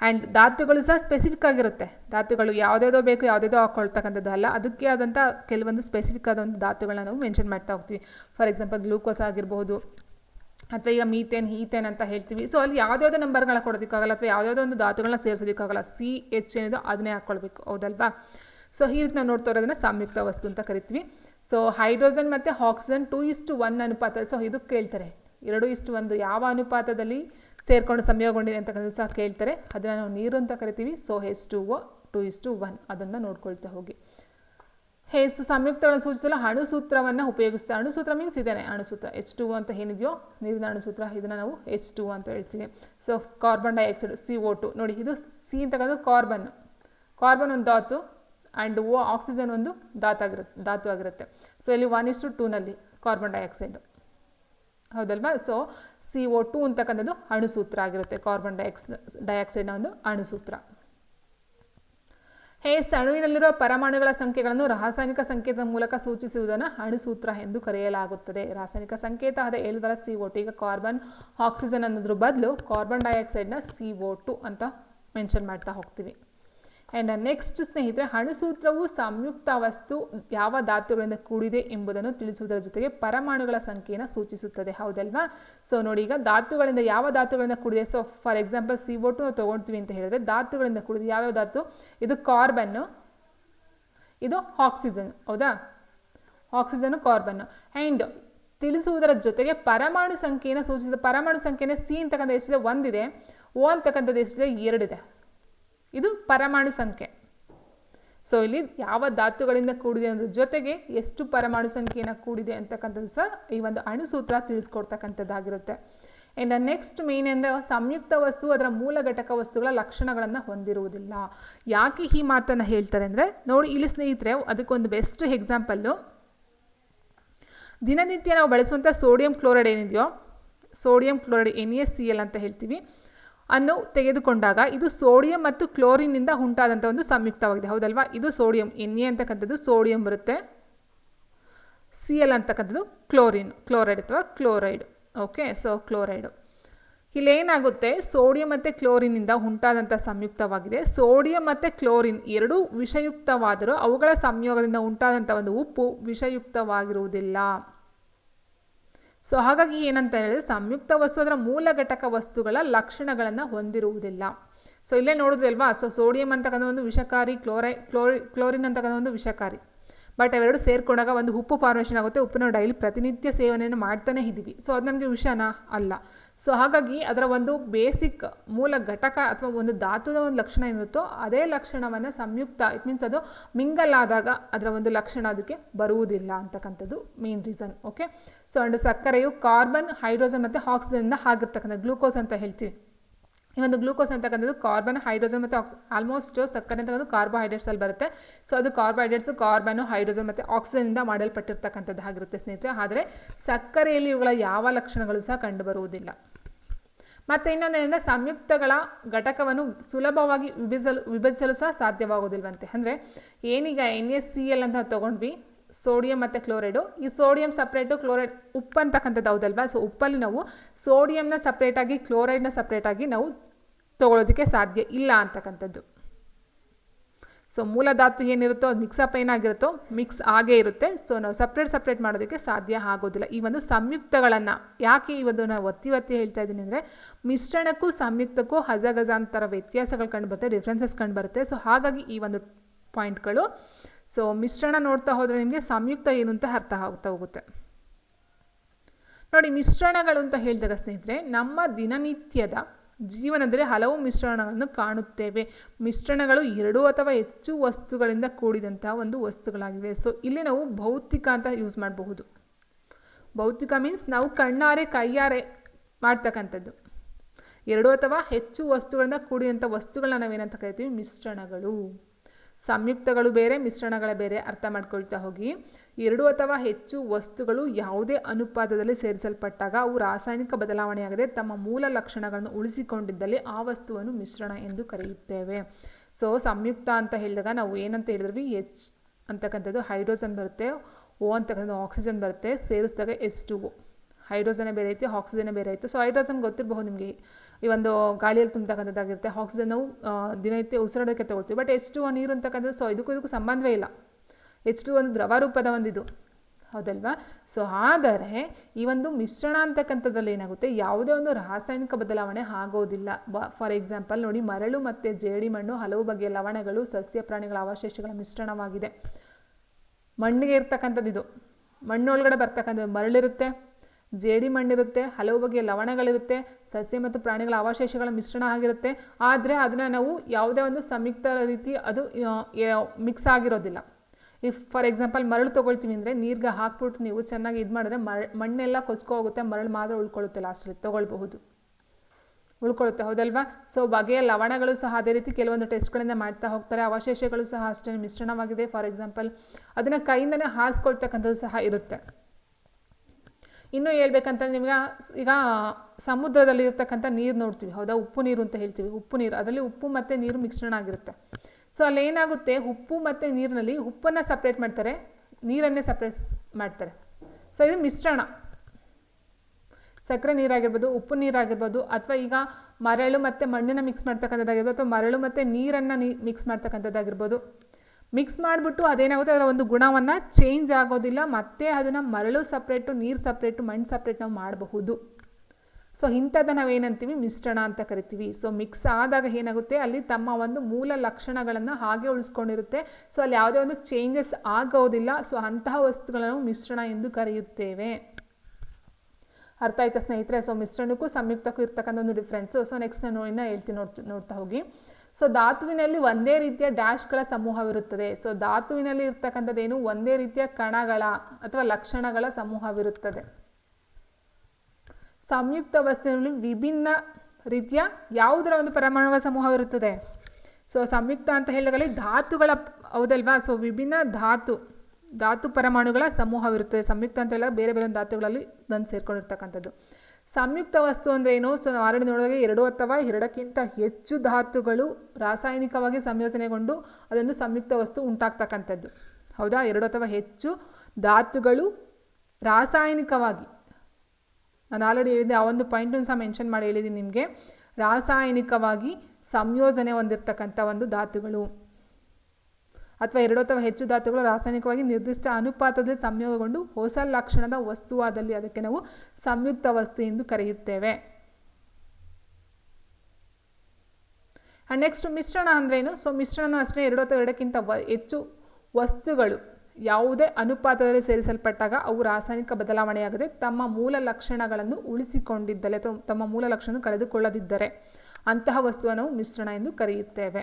ಆ್ಯಂಡ್ ಧಾತುಗಳು ಸಹ ಸ್ಪೆಸಿಫಿಕ್ ಆಗಿರುತ್ತೆ. ಧಾತುಗಳು ಯಾವುದೇದೋ ಬೇಕು ಯಾವುದೇದೋ ಹಾಕ್ಕೊಳ್ತಕ್ಕಂಥದ್ದು ಅಲ್ಲ. ಅದಕ್ಕೆ ಆದಂಥ ಕೆಲವೊಂದು ಸ್ಪೆಸಿಫಿಕ್ ಆದ ಒಂದು ಧಾತುಗಳನ್ನ ನಾವು ಮೆನ್ಷನ್ ಮಾಡ್ತಾ ಹೋಗ್ತೀವಿ. ಫಾರ್ ಎಕ್ಸಾಂಪಲ್ ಗ್ಲೂಕೋಸ್ ಆಗಿರ್ಬೋದು, ಅಥವಾ ಈಗ ಮೀಥೇನ್ ಹೀಥೇನ್ ಅಂತ ಹೇಳ್ತೀವಿ. ಸೊ ಅಲ್ಲಿ ಯಾವುದ್ಯಾವುದೋ ನಂಬರ್ಗಳ ಕೊಡೋದಕ್ಕಾಗಲ್ಲ, ಅಥವಾ ಯಾವುದಾವುದೋ ಒಂದು ಧಾತುಗಳನ್ನ ಸೇರಿಸೋದಕ್ಕಾಗಲ್ಲ. ಸಿ ಎಚ್ ಏನಿದೋ ಅದನ್ನೇ ಹಾಕ್ಕೊಳ್ಬೇಕು ಹೌದಲ್ವಾ? ಸೊ ಈ ರೀತಿ ನಾವು ನೋಡ್ತಾ ಇರೋದನ್ನ ಸಂಯುಕ್ತ ವಸ್ತು ಅಂತ ಕರಿತೀವಿ. ಸೊ ಹೈಡ್ರೋಜನ್ ಮತ್ತು oxygen two is to one ಅನುಪಾತ ಸೊ ಇದು ಕೇಳ್ತಾರೆ. ಎರಡು ಇಷ್ಟು ಒಂದು. ಯಾವ ಅನುಪಾತದಲ್ಲಿ? ಸೇರ್ಕೊಂಡು ಸಂಯೋಗಗೊಂಡಿದೆ ಅಂತಕ್ಕಂಥದ್ದು ಸಹ ಕೇಳ್ತಾರೆ. ಅದನ್ನು ನಾವು ನೀರು ಅಂತ ಕರಿತೀವಿ. So H two O two is to one ಅದನ್ನು ನೋಡ್ಕೊಳ್ತಾ ಹೋಗಿ. ಹೆಸ್ ಸಂಯುಕ್ತಗಳನ್ನು ಸೂಚಿಸಲು ಅಣುಸೂತ್ರವನ್ನು ಉಪಯೋಗಿಸ್ತಾರೆ ಅಣುಸೂತ್ರ ಮೀನ್ಸ್ ಇದೇನೆ, ಅಣುಸೂತ್ರ. ಎಚ್ ಟು ಅಂತ ಏನಿದೆಯೋ, ನೀರಿನ ಅಣುಸೂತ್ರ, ಇದನ್ನು ನಾವು ಎಚ್ ಟು ಅಂತ ಹೇಳ್ತೀವಿ. So carbon dioxide C O two ನೋಡಿ, ಇದು ಸಿ ಅಂತಕ್ಕಂಥದ್ದು ಕಾರ್ಬನ್ ಕಾರ್ಬನ್ ಒಂದು ಧಾತು ಆ್ಯಂಡ್ ಓ ಆಕ್ಸಿಜನ್ ಒಂದು ಧಾತಾಗಿರುತ್ತೆ ಧಾತು ಆಗಿರುತ್ತೆ. ಸೊ ಇಲ್ಲಿ ಒನ್ ಇಸ್ ಟು ಟೂನಲ್ಲಿ ಕಾರ್ಬನ್ ಡೈಆಕ್ಸೈಡ್ ಹೌದಲ್ವಾ? ಸೊ ಸಿ ಒ ಟು ಅಂತಕ್ಕಂಥದ್ದು ಅಣುಸೂತ್ರ ಆಗಿರುತ್ತೆ. ಕಾರ್ಬನ್ ಡೈಆಕ್ಸ್ ಡೈಆಕ್ಸೈಡ್ನ ಒಂದು ಅಣುಸೂತ್ರ. ಹೇಸ್ ಅಣುವಿನಲ್ಲಿರುವ ಪರಮಾಣುಗಳ ಸಂಖ್ಯೆಗಳನ್ನು ರಾಸಾಯನಿಕ ಸಂಕೇತದ ಮೂಲಕ ಸೂಚಿಸುವುದನ್ನು ಅಣುಸೂತ್ರ ಎಂದು ಕರೆಯಲಾಗುತ್ತದೆ. ರಾಸಾಯನಿಕ ಸಂಕೇತ ಅದೇ ಹೇಳಿದಲ್ಲ ಸಿ ಒ ಟು ಈಗ ಕಾರ್ಬನ್ ಆಕ್ಸಿಜನ್ ಅನ್ನೋದ್ರ ಬದಲು ಕಾರ್ಬನ್ ಡೈಆಕ್ಸೈಡ್ನ ಸಿ ಒ ಟು ಅಂತ ಮೆನ್ಷನ್ ಮಾಡ್ತಾ ಹೋಗ್ತೀವಿ. ಆ್ಯಂಡ್ ನೆಕ್ಸ್ಟ್ ಸ್ನೇಹಿತರೆ ಹಣಸೂತ್ರವು ಸಂಯುಕ್ತ ವಸ್ತು ಯಾವ ಧಾತುಗಳಿಂದ ಕೂಡಿದೆ ಎಂಬುದನ್ನು ತಿಳಿಸುವುದರ ಜೊತೆಗೆ ಪರಮಾಣುಗಳ ಸಂಖ್ಯೆಯನ್ನು ಸೂಚಿಸುತ್ತದೆ. ಹೌದಲ್ವಾ? ಸೊ ನೋಡಿ ಈಗ ಧಾತುಗಳಿಂದ ಯಾವ ಧಾತುಗಳಿಂದ ಕೂಡಿದೆ? So for example C O two ನಾವು ತೊಗೊಳ್ತೀವಿ ಅಂತ ಹೇಳಿದ್ರೆ ಧಾತುಗಳಿಂದ ಕೂಡಿದೆ ಯಾವ್ಯಾವ ಧಾತು? ಇದು ಕಾರ್ಬನ್ನು ಇದು ಆಕ್ಸಿಜನ್ ಹೌದಾ? ಆಕ್ಸಿಜನ್ನು ಕಾರ್ಬನ್ನು ಆ್ಯಂಡ್ ತಿಳಿಸುವುದರ ಜೊತೆಗೆ ಪರಮಾಣು ಸಂಖ್ಯೆಯನ್ನು ಸೂಚಿಸಿದ ಪರಮಾಣು ಸಂಖ್ಯೆನೇ ಸಿ ಅಂತಕ್ಕಂಥ ಎಷ್ಟಿದೆ? ಒಂದಿದೆ. ಓ ಅಂತಕ್ಕಂಥದ್ದು ಎಷ್ಟಿದೆ? ಎರಡಿದೆ. ಇದು ಪರಮಾಣು ಸಂಖ್ಯೆ. ಸೊ ಇಲ್ಲಿ ಯಾವ ಧಾತುಗಳಿಂದ ಕೂಡಿದೆ ಅನ್ನೋದ್ರ ಜೊತೆಗೆ ಎಷ್ಟು ಪರಮಾಣು ಸಂಖ್ಯೆಯನ್ನು ಕೂಡಿದೆ ಅಂತಕ್ಕಂಥದ್ದು ಸಹ ಈ ಒಂದು ಅಣುಸೂತ್ರ ತಿಳಿಸ್ಕೊಡ್ತಕ್ಕಂಥದ್ದಾಗಿರುತ್ತೆ. ಆ್ಯಂಡ್ ನೆಕ್ಸ್ಟ್ ಮೇನ್ ಅಂದರೆ ಸಂಯುಕ್ತ ವಸ್ತು, ಅದರ ಮೂಲ ಘಟಕ ವಸ್ತುಗಳ ಲಕ್ಷಣಗಳನ್ನು ಹೊಂದಿರುವುದಿಲ್ಲ. ಯಾಕೆ ಈ ಮಾತನ್ನು ಹೇಳ್ತಾರೆ ಅಂದರೆ, ನೋಡಿ ಇಲ್ಲಿ ಸ್ನೇಹಿತರೆ, ಅದಕ್ಕೊಂದು ಬೆಸ್ಟ್ ಎಕ್ಸಾಂಪಲ್ಲು ದಿನನಿತ್ಯ ನಾವು ಬಳಸುವಂಥ ಸೋಡಿಯಂ ಕ್ಲೋರೈಡ್ ಏನಿದೆಯೋ sodium chloride N S C L ಅಂತ ಹೇಳ್ತೀವಿ. ಅನ್ನು ತೆಗೆದುಕೊಂಡಾಗ ಇದು ಸೋಡಿಯಂ ಮತ್ತು ಕ್ಲೋರಿನ್ನಿಂದ ಉಂಟಾದಂಥ ಒಂದು ಸಂಯುಕ್ತವಾಗಿದೆ. ಹೌದಲ್ವಾ? ಇದು ಸೋಡಿಯಂ ಎನ್ ಎ ಅಂತಕ್ಕಂಥದ್ದು ಸೋಡಿಯಂ ಬರುತ್ತೆ. ಸಿ ಎಲ್ ಅಂತಕ್ಕಂಥದ್ದು ಕ್ಲೋರಿನ್, ಕ್ಲೋರೈಡ್ ಅಥವಾ chloride. Okay so chloride. ಇಲ್ಲೇನಾಗುತ್ತೆ? Sodium ಮತ್ತು ಕ್ಲೋರಿನಿಂದ ಉಂಟಾದಂಥ ಸಂಯುಕ್ತವಾಗಿದೆ. ಸೋಡಿಯಂ ಮತ್ತು ಕ್ಲೋರಿನ್ ಎರಡೂ ವಿಷಯುಕ್ತವಾದರೂ ಅವುಗಳ ಸಂಯೋಗದಿಂದ ಉಂಟಾದಂಥ ಒಂದು ಉಪ್ಪು ವಿಷಯುಕ್ತವಾಗಿರುವುದಿಲ್ಲ. ಸೊ ಹಾಗಾಗಿ ಏನಂತ ಹೇಳಿದ್ರೆ ಸಂಯುಕ್ತ ವಸ್ತು ಅದರ ಮೂಲ ಘಟಕ ವಸ್ತುಗಳ ಲಕ್ಷಣಗಳನ್ನು ಹೊಂದಿರುವುದಿಲ್ಲ. ಸೊ ಇಲ್ಲೇ ನೋಡಿದ್ರಲ್ವಾ ಸೊ ಸೋಡಿಯಂ ಅಂತಕ್ಕಂಥ ಒಂದು ವಿಷಕಾರಿ ಕ್ಲೋರೈ ಕ್ಲೋರಿ ಕ್ಲೋರಿನ್ ಅಂತಕ್ಕಂಥ ಒಂದು ವಿಷಕಾರಿ. ಬಟ್ ಅವೆರಡು ಸೇರಿಕೊಂಡಾಗ ಒಂದು ಉಪ್ಪು ಫಾರ್ಮೇಷನ್ ಆಗುತ್ತೆ. ಉಪ್ಪು ಡೈಲಿ ಪ್ರತಿನಿತ್ಯ ಸೇವನೆಯನ್ನು ಮಾಡ್ತಾನೆ ಇದ್ದೀವಿ. ಸೊ ಅದು ನಮಗೆ ವಿಷನ ಅಲ್ಲ. ಸೊ ಹಾಗಾಗಿ ಅದರ ಒಂದು ಬೇಸಿಕ್ ಮೂಲ ಘಟಕ ಅಥವಾ ಒಂದು ಧಾತುದ ಒಂದು ಲಕ್ಷಣ ಏನಿರುತ್ತೋ ಅದೇ ಲಕ್ಷಣವನ್ನು ಸಂಯುಕ್ತ ಇಟ್ ಮೀನ್ಸ್ ಅದು ಮಿಂಗಲ್ ಆದಾಗ ಅದರ ಒಂದು ಲಕ್ಷಣ ಅದಕ್ಕೆ ಬರುವುದಿಲ್ಲ ಅಂತಕ್ಕಂಥದ್ದು main reason okay so and ಸಕ್ಕರೆಯು carbon hydrogen ಮತ್ತು ಆಕ್ಸಿಜನ್ನ ಆಗಿರ್ತಕ್ಕಂಥ ಗ್ಲೂಕೋಸ್ ಅಂತ ಹೇಳ್ತೀವಿ. ಈ ಒಂದು ಗ್ಲೂಕೋಸ್ ಅಂತಕ್ಕಂಥದ್ದು ಕಾರ್ಬನ್, ಹೈಡ್ರೋಜನ್ ಮತ್ತು ಆಕ್ಸ್ ಆಲ್ಮೋಸ್ಟ್ ಸಕ್ಕರೆ ಅಂತಕ್ಕಂಥದ್ದು ಕಾರ್ಬೋಹೈಡ್ರೇಟ್ಸಲ್ಲಿ ಬರುತ್ತೆ. ಸೊ ಅದು ಕಾರ್ಬೋಹೈಡ್ರೇಟ್ಸ್ ಕಾರ್ಬನ್ ಹೈಡ್ರೋಜನ್ ಮತ್ತು ಆಕ್ಸಿಜನ್ನಿಂದ ಮಾಡಲ್ಪಟ್ಟಿರ್ತಕ್ಕಂಥದ್ದು ಆಗಿರುತ್ತೆ ಸ್ನೇಹಿತರೆ. ಆದರೆ ಸಕ್ಕರೆಯಲ್ಲಿ ಇವುಗಳ ಯಾವ ಲಕ್ಷಣಗಳು ಸಹ ಕಂಡುಬರುವುದಿಲ್ಲ. ಮತ್ತು ಇನ್ನೊಂದೇನೆಂದರೆ ಸಂಯುಕ್ತಗಳ ಘಟಕವನ್ನು ಸುಲಭವಾಗಿ ವಿಭಜಿಸಲು ವಿಭಜಿಸಲು ಸಹ ಸಾಧ್ಯವಾಗೋದಿಲ್ವಂತೆ ಅಂದರೆ, ಏನೀಗ ಎನ್ ಎಸ್ ಸಿ ಎಲ್ ಅಂತ ತೊಗೊಂಡ್ವಿ ಸೋಡಿಯಂ ಮತ್ತು ಕ್ಲೋರೈಡು. ಈ ಸೋಡಿಯಂ ಸಪ್ರೇಟು ಕ್ಲೋರೈಡ್ ಉಪ್ಪು ಅಂತಕ್ಕಂಥದ್ದು ಹೌದಲ್ವಾ? ಸೊ ಉಪ್ಪಲ್ಲಿ ನಾವು ಸೋಡಿಯಂನ ಸಪ್ರೇಟಾಗಿ ಕ್ಲೋರೈಡ್ನ ಸಪ್ರೇಟಾಗಿ ನಾವು ತೊಗೊಳೋದಕ್ಕೆ ಸಾಧ್ಯ ಇಲ್ಲ ಅಂತಕ್ಕಂಥದ್ದು. ಸೊ ಮೂಲ ಧಾತು ಏನಿರುತ್ತೋ ಅದು ಮಿಕ್ಸಪ್ ಏನಾಗಿರುತ್ತೋ ಮಿಕ್ಸ್ ಆಗೇ ಇರುತ್ತೆ. ಸೊ ನಾವು ಸಪ್ರೇಟ್ ಸಪ್ರೇಟ್ ಮಾಡೋದಕ್ಕೆ ಸಾಧ್ಯ ಆಗೋದಿಲ್ಲ. ಈ ಒಂದು ಸಂಯುಕ್ತಗಳನ್ನು ಯಾಕೆ ಈ ಒಂದು ನಾವು ಒತ್ತಿ ಒತ್ತಿ ಹೇಳ್ತಾ ಇದ್ದೀನಿ ಅಂದರೆ ಮಿಶ್ರಣಕ್ಕೂ ಸಂಯುಕ್ತಕ್ಕೂ ಹಜಗಜಾಂತರ ವ್ಯತ್ಯಾಸಗಳು ಕಂಡುಬರುತ್ತೆ ಡಿಫ್ರೆನ್ಸಸ್ ಕಂಡುಬರುತ್ತೆ ಸೊ ಹಾಗಾಗಿ ಈ ಒಂದು ಪಾಯಿಂಟ್ಗಳು ಸೊ ಮಿಶ್ರಣ ನೋಡ್ತಾ ಹೋದರೆ ನಿಮಗೆ ಸಂಯುಕ್ತ ಏನು ಅಂತ ಅರ್ಥ ಆಗ್ತಾ ಹೋಗುತ್ತೆ. ನೋಡಿ, ಮಿಶ್ರಣಗಳು ಅಂತ ಹೇಳಿದಾಗ ಸ್ನೇಹಿತರೆ, ನಮ್ಮ ದಿನನಿತ್ಯದ ಜೀವನದಲ್ಲಿ ಹಲವು ಮಿಶ್ರಣಗಳನ್ನು ಕಾಣುತ್ತೇವೆ. ಮಿಶ್ರಣಗಳು ಎರಡು ಅಥವಾ ಹೆಚ್ಚು ವಸ್ತುಗಳಿಂದ ಕೂಡಿದಂತಹ ಒಂದು ವಸ್ತುಗಳಾಗಿವೆ. ಸೊ ಇಲ್ಲಿ ನಾವು ಭೌತಿಕ ಅಂತ ಯೂಸ್ ಮಾಡಬಹುದು. ಭೌತಿಕ ಮೀನ್ಸ್ ನಾವು ಕಣ್ಣಾರೆ, ಕೈಯಾರೆ ಮಾಡ್ತಕ್ಕಂಥದ್ದು. ಎರಡು ಅಥವಾ ಹೆಚ್ಚು ವಸ್ತುಗಳಿಂದ ಕೂಡಿದಂಥ ವಸ್ತುಗಳನ್ನ ನಾವೇನಂತ ಕರಿತೀವಿ? ಮಿಶ್ರಣಗಳು. ಸಂಯುಕ್ತಗಳು ಬೇರೆ, ಮಿಶ್ರಣಗಳ ಬೇರೆ, ಅರ್ಥ ಮಾಡ್ಕೊಳ್ತಾ ಹೋಗಿ. ಎರಡು ಅಥವಾ ಹೆಚ್ಚು ವಸ್ತುಗಳು ಯಾವುದೇ ಅನುಪಾತದಲ್ಲಿ ಸೇರಿಸಲ್ಪಟ್ಟಾಗ ಅವು ರಾಸಾಯನಿಕ ಬದಲಾವಣೆಯಾಗದೆ ತಮ್ಮ ಮೂಲ ಲಕ್ಷಣಗಳನ್ನು ಉಳಿಸಿಕೊಂಡಿದ್ದಲ್ಲಿ ಆ ವಸ್ತುವನ್ನು ಮಿಶ್ರಣ ಎಂದು ಕರೆಯುತ್ತೇವೆ. ಸೊ ಸಂಯುಕ್ತ ಅಂತ ಹೇಳಿದಾಗ ನಾವು ಏನಂತ ಹೇಳಿದ್ವಿ? ಎಚ್ ಅಂತಕ್ಕಂಥದ್ದು ಹೈಡ್ರೋಜನ್ ಬರುತ್ತೆ ಓ ಅಂತಕ್ಕಂಥದ್ದು ಆಕ್ಸಿಜನ್ ಬರುತ್ತೆ, ಸೇರಿಸಿದಾಗ ಎಚ್ ಟು ಹೈಡ್ರೋಜನೇ ಬೇರೆ ಐತೆ, ಆಕ್ಸಿಜನೇ ಬೇರೆ ಆಯಿತು ಸೊ ಹೈಡ್ರೋಜನ್ ಗೊತ್ತಿರಬಹುದು ನಿಮಗೆ. ಈ ಒಂದು ಗಾಳಿಯಲ್ಲಿ ತುಂಬತಕ್ಕಂಥದ್ದಾಗಿರುತ್ತೆ. ಆಕ್ಸಿಜನ್ ನಾವು ದಿನನಿತ್ಯ ಉಸಿರಾಡೋಕ್ಕೆ ತೊಗೊಳ್ತೀವಿ. ಬಟ್ ಎಚ್ ಟು ನೀರು ಅಂತಕ್ಕಂಥದ್ದು ಸೊ ಇದಕ್ಕೂ ಇದಕ್ಕೂ ಸಂಬಂಧವೇ ಇಲ್ಲ. ಎಚ್ ಟು ಒಂದು ದ್ರವ ರೂಪದ ಒಂದಿದು. ಹೌದಲ್ವಾ? ಸೊ ಆದರೆ, ಈ ಒಂದು ಮಿಶ್ರಣ ಅಂತಕ್ಕಂಥದ್ರಲ್ಲಿ ಏನಾಗುತ್ತೆ? ಯಾವುದೇ ಒಂದು ರಾಸಾಯನಿಕ ಬದಲಾವಣೆ ಆಗೋದಿಲ್ಲ. ಫಾರ್ ಎಕ್ಸಾಂಪಲ್ ನೋಡಿ, ಮರಳು ಮತ್ತು ಜೇಡಿಮಣ್ಣು ಹಲವು ಬಗೆಯ ಲವಣಗಳು, ಸಸ್ಯ, ಪ್ರಾಣಿಗಳ ಅವಶೇಷಗಳ ಮಿಶ್ರಣವಾಗಿದೆ. ಮಣ್ಣಿಗೆ ಇರ್ತಕ್ಕಂಥದ್ದು ಇದು ಮಣ್ಣೊಳಗಡೆ ಬರ್ತಕ್ಕಂಥದ್ದು ಮರಳಿರುತ್ತೆ. ಜೇಡಿ ಮಣ್ಣಿರುತ್ತೆ, ಹಲವು ಬಗೆಯ ಲವಣಗಳಿರುತ್ತೆ, ಸಸ್ಯ ಮತ್ತು ಪ್ರಾಣಿಗಳ ಅವಶೇಷಗಳ ಮಿಶ್ರಣ ಆಗಿರುತ್ತೆ. ಆದರೆ ಅದನ್ನು ನಾವು ಯಾವುದೇ ಒಂದು ಸಂಯುಕ್ತ ರೀತಿ ಅದು ಮಿಕ್ಸ್ ಆಗಿರೋದಿಲ್ಲ. ಇಫ್ ಫಾರ್ ಎಕ್ಸಾಂಪಲ್ ಮರಳು ತೊಗೊಳ್ತೀವಿ ಅಂದರೆ ನೀರಿಗೆ ಹಾಕ್ಬಿಟ್ಟು ನೀವು ಚೆನ್ನಾಗಿ ಇದು ಮಾಡಿದ್ರೆ ಮರ, ಮಣ್ಣೆಲ್ಲ ಕೊಚ್ಕೊ ಹೋಗುತ್ತೆ, ಮರಳು ಮಾತ್ರ ಉಳ್ಕೊಳ್ಳುತ್ತೆ ಲಾಸ್ಟಲ್ಲಿ ತೊಗೊಳ್ಬಹುದು. ಉಳ್ಕೊಳ್ಳುತ್ತೆ, ಹೌದಲ್ವಾ? ಸೊ ಬಗೆಯ ಲವಣಗಳು ಸಹ ಅದೇ ರೀತಿ ಕೆಲವೊಂದು ಟೆಸ್ಟ್ಗಳಿಂದ ಮಾಡ್ತಾ ಹೋಗ್ತಾರೆ. ಅವಶೇಷಗಳು ಸಹ ಅಷ್ಟೇ ಮಿಶ್ರಣವಾಗಿದೆ. ಫಾರ್ ಎಕ್ಸಾಂಪಲ್ ಅದನ್ನು ಕೈಯಿಂದನೇ ಹಾಸ್ಕೊಳ್ತಕ್ಕಂಥದ್ದು ಸಹ ಇರುತ್ತೆ. ಇನ್ನು ಹೇಳ್ಬೇಕಂತ ನಿಮ್ಗೆ ಈಗ ಸಮುದ್ರದಲ್ಲಿ ಇರ್ತಕ್ಕಂಥ ನೀರು ನೋಡ್ತೀವಿ. ಹೌದಾ? ಉಪ್ಪು ನೀರು ಅಂತ ಹೇಳ್ತೀವಿ. ಉಪ್ಪು ನೀರು. ಅದರಲ್ಲಿ ಉಪ್ಪು ಮತ್ತು ನೀರು ಮಿಶ್ರಣ ಆಗಿರುತ್ತೆ. ಸೊ ಅಲ್ಲಿ ಏನಾಗುತ್ತೆ? ಉಪ್ಪು ಮತ್ತು ನೀರಿನಲ್ಲಿ ಉಪ್ಪನ್ನು ಸಪ್ರೇಟ್ ಮಾಡ್ತಾರೆ. ನೀರನ್ನೇ ಸಪ್ರೇಟ್ ಮಾಡ್ತಾರೆ. ಸೊ ಇದು ಮಿಶ್ರಣ. ಸಕ್ಕರೆ ನೀರಾಗಿರ್ಬೋದು, ಉಪ್ಪು ನೀರಾಗಿರ್ಬೋದು, ಅಥವಾ ಈಗ ಮರಳು ಮತ್ತು ಮಣ್ಣನ್ನು ಮಿಕ್ಸ್ ಮಾಡ್ತಕ್ಕಂಥದ್ದಾಗಿರ್ಬೋದು, ಅಥವಾ ಮರಳು ಮತ್ತು ನೀರನ್ನು ನೀ ಮಿಕ್ಸ್ ಮಾಡ್ತಕ್ಕಂಥದ್ದಾಗಿರ್ಬೋದು. ಮಿಕ್ಸ್ ಮಾಡಿಬಿಟ್ಟು ಅದೇನಾಗುತ್ತೆ? ಅದರ ಒಂದು ಗುಣವನ್ನು ಚೇಂಜ್ ಆಗೋದಿಲ್ಲ. ಮತ್ತೆ ಅದನ್ನು ಮರಳು ಸಪ್ರೇಟು ನೀರು ಸಪ್ರೇಟು ಮಣ್ಣು ಸಪ್ರೇಟ್ ನಾವು ಮಾಡಬಹುದು. ಸೊ ಇಂಥದ್ದು ನಾವೇನಂತೀವಿ? ಮಿಶ್ರಣ ಅಂತ ಕರಿತೀವಿ. ಸೊ ಮಿಕ್ಸ್ ಆದಾಗ ಏನಾಗುತ್ತೆ? ಅಲ್ಲಿ ತಮ್ಮ ಒಂದು ಮೂಲ ಲಕ್ಷಣಗಳನ್ನು ಹಾಗೆ ಉಳಿಸ್ಕೊಂಡಿರುತ್ತೆ. ಸೊ ಅಲ್ಲಿ ಯಾವುದೇ ಒಂದು ಚೇಂಜಸ್ ಆಗೋದಿಲ್ಲ. ಸೊ ಅಂತಹ ವಸ್ತುಗಳನ್ನು ಮಿಶ್ರಣ ಎಂದು ಕರೆಯುತ್ತೇವೆ. ಅರ್ಥ ಆಯ್ತಾ ಸ್ನೇಹಿತರೆ? ಸೊ ಮಿಶ್ರಣಕ್ಕೂ ಸಂಯುಕ್ತಕ್ಕೂ ಇರ್ತಕ್ಕಂಥ ಒಂದು ಡಿಫ್ರೆನ್ಸು ಸೊ ನೆಕ್ಸ್ಟ್ ನಾನು ಇನ್ನೂ ಹೇಳ್ತೀನಿ ನೋಡ್ತಾ ಹೋಗಿ. ಸೊ ಧಾತುವಿನಲ್ಲಿ ಒಂದೇ ರೀತಿಯ ಡ್ಯಾಶ್ಗಳ ಸಮೂಹವಿರುತ್ತದೆ. ಸೊ ಧಾತುವಿನಲ್ಲಿ ಇರ್ತಕ್ಕಂಥದ್ದೇನು ಒಂದೇ ರೀತಿಯ ಕಣಗಳ ಅಥವಾ ಲಕ್ಷಣಗಳ ಸಮೂಹವಿರುತ್ತದೆ. ಸಂಯುಕ್ತ ವಸ್ತುವಿನಲ್ಲಿ ವಿಭಿನ್ನ ರೀತಿಯ ಯಾವುದರ ಒಂದು ಪರಮಾಣುಗಳ ಸಮೂಹವಿರುತ್ತದೆ? ಸೊ ಸಂಯುಕ್ತ ಅಂತ ಹೇಳಿದಾಗಲೇ ಧಾತುಗಳ ಹೌದಲ್ವಾ? ಸೊ ವಿಭಿನ್ನ ಧಾತು ಧಾತು ಪರಮಾಣುಗಳ ಸಮೂಹವಿರುತ್ತದೆ. ಸಂಯುಕ್ತ ಅಂತ ಹೇಳಿದಾಗ ಬೇರೆ ಬೇರೆ ಧಾತುಗಳಲ್ಲಿ ಬಂದು ಸೇರ್ಕೊಂಡಿರ್ತಕ್ಕಂಥದ್ದು. ಸಂಯುಕ್ತ ವಸ್ತು ಅಂದರೆ ಏನು? ಸೊ, ನಾವು ನೋಡಿದಾಗ ಎರಡು ಅಥವಾ ಎರಡಕ್ಕಿಂತ ಹೆಚ್ಚು ಧಾತುಗಳು ರಾಸಾಯನಿಕವಾಗಿ ಸಂಯೋಜನೆಗೊಂಡು ಅದೊಂದು ಸಂಯುಕ್ತ ವಸ್ತು ಉಂಟಾಗ್ತಕ್ಕಂಥದ್ದು. ಹೌದಾ? ಎರಡು ಅಥವಾ ಹೆಚ್ಚು ಧಾತುಗಳು ರಾಸಾಯನಿಕವಾಗಿ. ನಾನು ಆಲ್ರೆಡಿ ಹೇಳಿದ್ದೆ, ಆ ಒಂದು ಪಾಯಿಂಟನ್ನು ಸಹ ಮೆನ್ಷನ್ ಮಾಡಿ ಹೇಳಿದ್ದೀನಿ ನಿಮಗೆ. ರಾಸಾಯನಿಕವಾಗಿ ಸಂಯೋಜನೆ ಹೊಂದಿರತಕ್ಕಂಥ ಒಂದು ಧಾತುಗಳು. ಅಥವಾ ಎರಡು ಅಥವಾ ಹೆಚ್ಚು ಧಾತುಗಳು ರಾಸಾಯನಿಕವಾಗಿ ನಿರ್ದಿಷ್ಟ ಅನುಪಾತದಲ್ಲಿ ಸಂಯೋಗಗೊಂಡು ಹೊಸ ಲಕ್ಷಣದ ವಸ್ತುವಾದಲ್ಲಿ ಅದಕ್ಕೆ ನಾವು ಸಂಯುಕ್ತ ವಸ್ತು ಎಂದು ಕರೆಯುತ್ತೇವೆ. ಆ್ಯಂಡ್ ನೆಕ್ಸ್ಟ್ ಮಿಶ್ರಣ ಅಂದ್ರೇನು ಸೊ ಮಿಶ್ರಣ ಅಷ್ಟೇ ಎರಡು ಅಥವಾ ಎರಡಕ್ಕಿಂತ ವ ಹೆಚ್ಚು ವಸ್ತುಗಳು. ಯಾವುದೇ ಅನುಪಾತದಲ್ಲಿ ಸೇರಿಸಲ್ಪಟ್ಟಾಗ ಅವು ರಾಸಾಯನಿಕ ಬದಲಾವಣೆಯಾಗದೆ ತಮ್ಮ ಮೂಲ ಲಕ್ಷಣಗಳನ್ನು ಉಳಿಸಿಕೊಂಡಿದ್ದಲ್ಲಿ ಅಥವಾ ತಮ್ಮ ಮೂಲ ಲಕ್ಷಣ ಕಳೆದುಕೊಳ್ಳದಿದ್ದರೆ ಅಂತಹ ವಸ್ತುವನ್ನು ಮಿಶ್ರಣ ಎಂದು ಕರೆಯುತ್ತೇವೆ.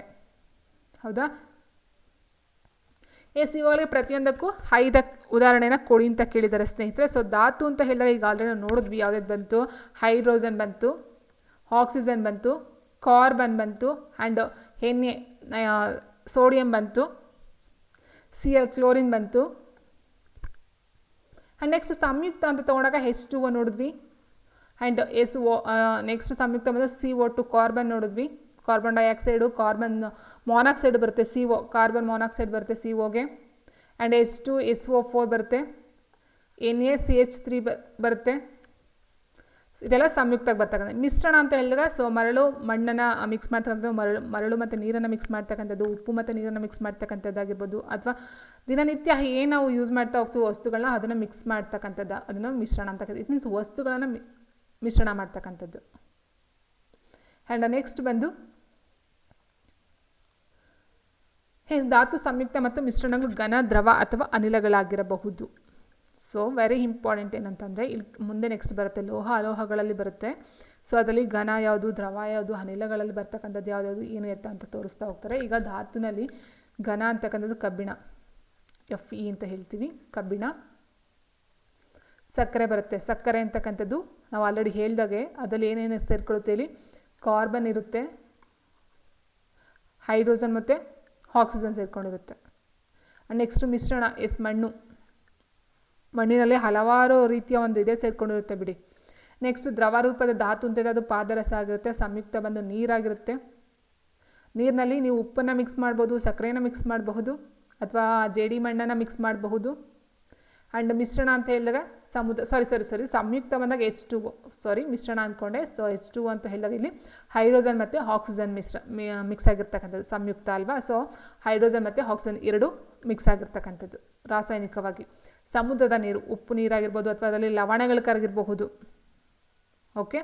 ಹೌದಾ? ಎಸ್ ಇವುಗಳಿಗೆ ಪ್ರತಿಯೊಂದಕ್ಕೂ ಐದ ಉದಾಹರಣೆನ ಕೊಡಿ ಅಂತ ಕೇಳಿದ್ದಾರೆ ಸ್ನೇಹಿತರೆ. ಸೊ ಧಾತು ಅಂತ ಹೇಳಿದಾಗ ಈಗ ಆಲ್ರೆಡಿ ನಾವು ನೋಡಿದ್ವಿ ಯಾವ್ದು ಬಂತು. ಹೈಡ್ರೋಜನ್ ಬಂತು, ಆಕ್ಸಿಜನ್ ಬಂತು, ಕಾರ್ಬನ್ ಬಂತು ಆ್ಯಂಡ್ ಎಣ್ಣೆ ಸೋಡಿಯಂ ಬಂತು ಸಿ ಎಲ್ ಕ್ಲೋರಿನ್ ಬಂತು. ಆ್ಯಂಡ್ ನೆಕ್ಸ್ಟ್ ಸಂಯುಕ್ತ ಅಂತ ತೊಗೊಂಡಾಗ ಹೆಚ್ ಟು ಒ ನೋಡಿದ್ವಿ. ಆ್ಯಂಡ್ ಎಸ್ ಒ ನೆಕ್ಸ್ಟ್ ಸಂಯುಕ್ತ ಬಂದು ಸಿ ಒ ಟು ಕಾರ್ಬನ್ ನೋಡಿದ್ವಿ. ಕಾರ್ಬನ್ ಡೈಆಕ್ಸೈಡು ಕಾರ್ಬನ್ ಮಾನಾಕ್ಸೈಡ್ ಬರುತ್ತೆ ಸಿ ಒ ಕಾರ್ಬನ್ ಮಾನಾಕ್ಸೈಡ್ ಬರುತ್ತೆ C ಒಗೆ and H two S O four ಬರುತ್ತೆ. N A C H three ಬರುತ್ತೆ. ಇದೆಲ್ಲ ಸಂಯುಕ್ತಾಗಿ ಬರ್ತಕ್ಕಂಥ ಮಿಶ್ರಣ ಅಂತ ಹೇಳಿದ್ರೆ ಸೊ ಮರಳು ಮಣ್ಣನ್ನು ಮಿಕ್ಸ್ ಮಾಡ್ತಕ್ಕಂಥದ್ದು, ಮರಳು ಮರಳು ಮತ್ತು ನೀರನ್ನು ಮಿಕ್ಸ್ ಮಾಡ್ತಕ್ಕಂಥದ್ದು, ಉಪ್ಪು ಮತ್ತು ನೀರನ್ನು ಮಿಕ್ಸ್ ಮಾಡ್ತಕ್ಕಂಥದ್ದಾಗಿರ್ಬೋದು. ಅಥವಾ ದಿನನಿತ್ಯ ಏನು ನಾವು ಯೂಸ್ ಮಾಡ್ತಾ ಹೋಗ್ತೀವಿ ವಸ್ತುಗಳನ್ನ ಅದನ್ನು ಮಿಕ್ಸ್ ಮಾಡ್ತಕ್ಕಂಥದ್ದು, ಅದನ್ನು ಮಿಶ್ರಣ ಅಂತ ಇಟ್ ಮೀನ್ಸ್ ವಸ್ತುಗಳನ್ನು ಮಿಶ್ರಣ ಮಾಡ್ತಕ್ಕಂಥದ್ದು. ಆ್ಯಂಡ್ ನೆಕ್ಸ್ಟ್ ಬಂದು ಹೆಸ್ ಧಾತು ಸಂಯುಕ್ತ ಮತ್ತು ಮಿಶ್ರಣಗಳು ಘನ, ದ್ರವ ಅಥವಾ ಅನಿಲಗಳಾಗಿರಬಹುದು. ಸೊ ವೆರಿ ಇಂಪಾರ್ಟೆಂಟ್ ಏನಂತಂದರೆ ಇಲ್ಲಿ ಮುಂದೆ ನೆಕ್ಸ್ಟ್ ಬರುತ್ತೆ, ಲೋಹ ಅಲೋಹಗಳಲ್ಲಿ ಬರುತ್ತೆ. ಸೊ ಅದರಲ್ಲಿ ಘನ ಯಾವುದು, ದ್ರವ ಯಾವುದು, ಅನಿಲಗಳಲ್ಲಿ ಬರ್ತಕ್ಕಂಥದ್ದು ಯಾವ್ದು ಏನು ಎತ್ತ ಅಂತ ತೋರಿಸ್ತಾ ಹೋಗ್ತಾರೆ. ಈಗ ಧಾತುನಲ್ಲಿ ಘನ ಅಂತಕ್ಕಂಥದ್ದು ಕಬ್ಬಿಣ. ಎಫ್ ಇ ಅಂತ ಹೇಳ್ತೀವಿ, ಕಬ್ಬಿಣ. ಸಕ್ಕರೆ ಬರುತ್ತೆ. ಸಕ್ಕರೆ ಅಂತಕ್ಕಂಥದ್ದು ನಾವು ಆಲ್ರೆಡಿ ಹೇಳಿದಾಗೆ, ಅದರಲ್ಲಿ ಏನೇನು ಸೇರ್ಕೊಳ್ಳುತ್ತೆ ಇಲ್ಲಿ ಕಾರ್ಬನ್ ಇರುತ್ತೆ ಹೈಡ್ರೋಜನ್ ಮತ್ತು ಆಕ್ಸಿಜನ್ ಸೇರ್ಕೊಂಡಿರುತ್ತೆ. ನೆಕ್ಸ್ಟು ಮಿಶ್ರಣ, ಎಸ್, ಮಣ್ಣು. ಮಣ್ಣಿನಲ್ಲಿ ಹಲವಾರು ರೀತಿಯ ಒಂದು ಇದೆ ಸೇರ್ಕೊಂಡಿರುತ್ತೆ ಬಿಡಿ. ನೆಕ್ಸ್ಟು ದ್ರವ ರೂಪದ ಧಾತು ಅಂತೇಳಿ ಅದು ಪಾದರಸ ಆಗಿರುತ್ತೆ, ಸಂಯುಕ್ತ ಬಂದು ನೀರಾಗಿರುತ್ತೆ ನೀರಿನಲ್ಲಿ ನೀವು ಉಪ್ಪನ್ನು ಮಿಕ್ಸ್ ಮಾಡ್ಬೋದು ಸಕ್ಕರೆನ ಮಿಕ್ಸ್ ಮಾಡಬಹುದು, ಅಥವಾ ಜೇಡಿ ಮಣ್ಣನ್ನು ಮಿಕ್ಸ್ ಮಾಡಬಹುದು. ಆ್ಯಂಡ್ ಮಿಶ್ರಣ ಅಂತ ಹೇಳಿದಾಗ ಸಮುದ್ರ ಸಾರಿ ಸಾರಿ ಸಾರಿ ಸಂಯುಕ್ತ ಬಂದಾಗ ಎಚ್ ಟು ಸಾರಿ ಮಿಶ್ರಣ ಅಂದ್ಕೊಂಡೆ ಸೊ ಎಚ್ ಟು ಅಂತ ಹೇಳಿದಾಗ ಇಲ್ಲಿ ಹೈಡ್ರೋಜನ್ ಮತ್ತು ಆಕ್ಸಿಜನ್ ಮಿಶ್ರ ಮಿಕ್ಸ್ ಆಗಿರ್ತಕ್ಕಂಥದ್ದು, ಸಂಯುಕ್ತ ಅಲ್ವಾ? ಸೊ ಹೈಡ್ರೋಜನ್ ಮತ್ತು ಆಕ್ಸಿಜನ್ ಎರಡು ಮಿಕ್ಸ್ ಆಗಿರ್ತಕ್ಕಂಥದ್ದು, ರಾಸಾಯನಿಕವಾಗಿ. ಸಮುದ್ರದ ನೀರು, ಉಪ್ಪು ನೀರಾಗಿರ್ಬೋದು ಅಥವಾ ಅದರಲ್ಲಿ ಲವಣಗಳು ಕರಗಿರಬಹುದು. ಓಕೆ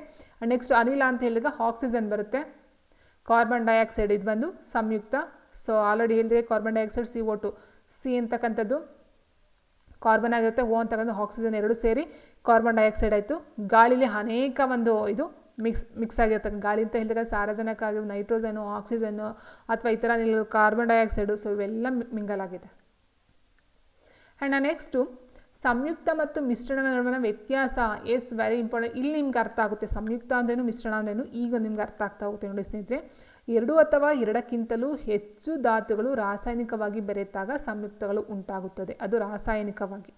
ನೆಕ್ಸ್ಟ್ ಅನಿಲ ಅಂತ ಹೇಳಿದಾಗ ಆಕ್ಸಿಜನ್ ಬರುತ್ತೆ. ಕಾರ್ಬನ್ ಡೈಆಕ್ಸೈಡ್ ಇದು ಬಂದು ಸಂಯುಕ್ತ. ಸೊ ಆಲ್ರೆಡಿ ಹೇಳಿದ್ರೆ carbon dioxide C O two C ಅಂತಕ್ಕಂಥದ್ದು. ಕಾರ್ಬನ್ ಆಗಿರುತ್ತೆ ಓ ತಗೊಂಡು ಆಕ್ಸಿಜನ್ ಎರಡು ಸೇರಿ ಕಾರ್ಬನ್ ಡೈಆಕ್ಸೈಡ್ ಆಯಿತು. ಗಾಳಿಲಿ ಅನೇಕ ಒಂದು ಇದು ಮಿಕ್ಸ್ ಮಿಕ್ಸ್ ಆಗಿರ್ತಕ್ಕಂಥ ಗಾಳಿ ಅಂತ ಹೇಳಿದಾಗ ಸಾರಜನಕ ಆಗಿರೋ ನೈಟ್ರೋಜನು ಆಕ್ಸಿಜನ್ನು ಅಥವಾ ಈ ಥರ ನಿಲ್ಲೋ ಕಾರ್ಬನ್ ಡೈಆಕ್ಸೈಡು ಸೊ ಇವೆಲ್ಲ ಮಿಂಗಲ್ ಆಗಿದೆ. ಆ್ಯಂಡ್ ನೆಕ್ಸ್ಟು ಸಂಯುಕ್ತ ಮತ್ತು ಮಿಶ್ರಣಗಳ ನಡುವಿನ ವ್ಯತ್ಯಾಸ ಎಸ್ ವೆರಿ ಇಂಪಾರ್ಟೆಂಟ್ ಇಲ್ಲಿ ನಿಮ್ಗೆ ಅರ್ಥ ಆಗುತ್ತೆ. ಸಂಯುಕ್ತ ಅಂದ್ರೇನು, ಮಿಶ್ರಣ ಅಂದ್ರೇನು, ಈಗ ನಿಮ್ಗೆ ಅರ್ಥ ಆಗ್ತಾ ಹೋಗುತ್ತೆ ನೋಡಿ ಸ್ನೇಹಿತರೆ. ಎರಡು ಅಥವಾ ಎರಡಕ್ಕಿಂತಲೂ ಹೆಚ್ಚು ಧಾತುಗಳು ರಾಸಾಯನಿಕವಾಗಿ ಬೆರೆತಾಗ ಸಂಯುಕ್ತಗಳು ಉಂಟಾಗುತ್ತದೆ. ಅದು ರಾಸಾಯನಿಕವಾಗಿ.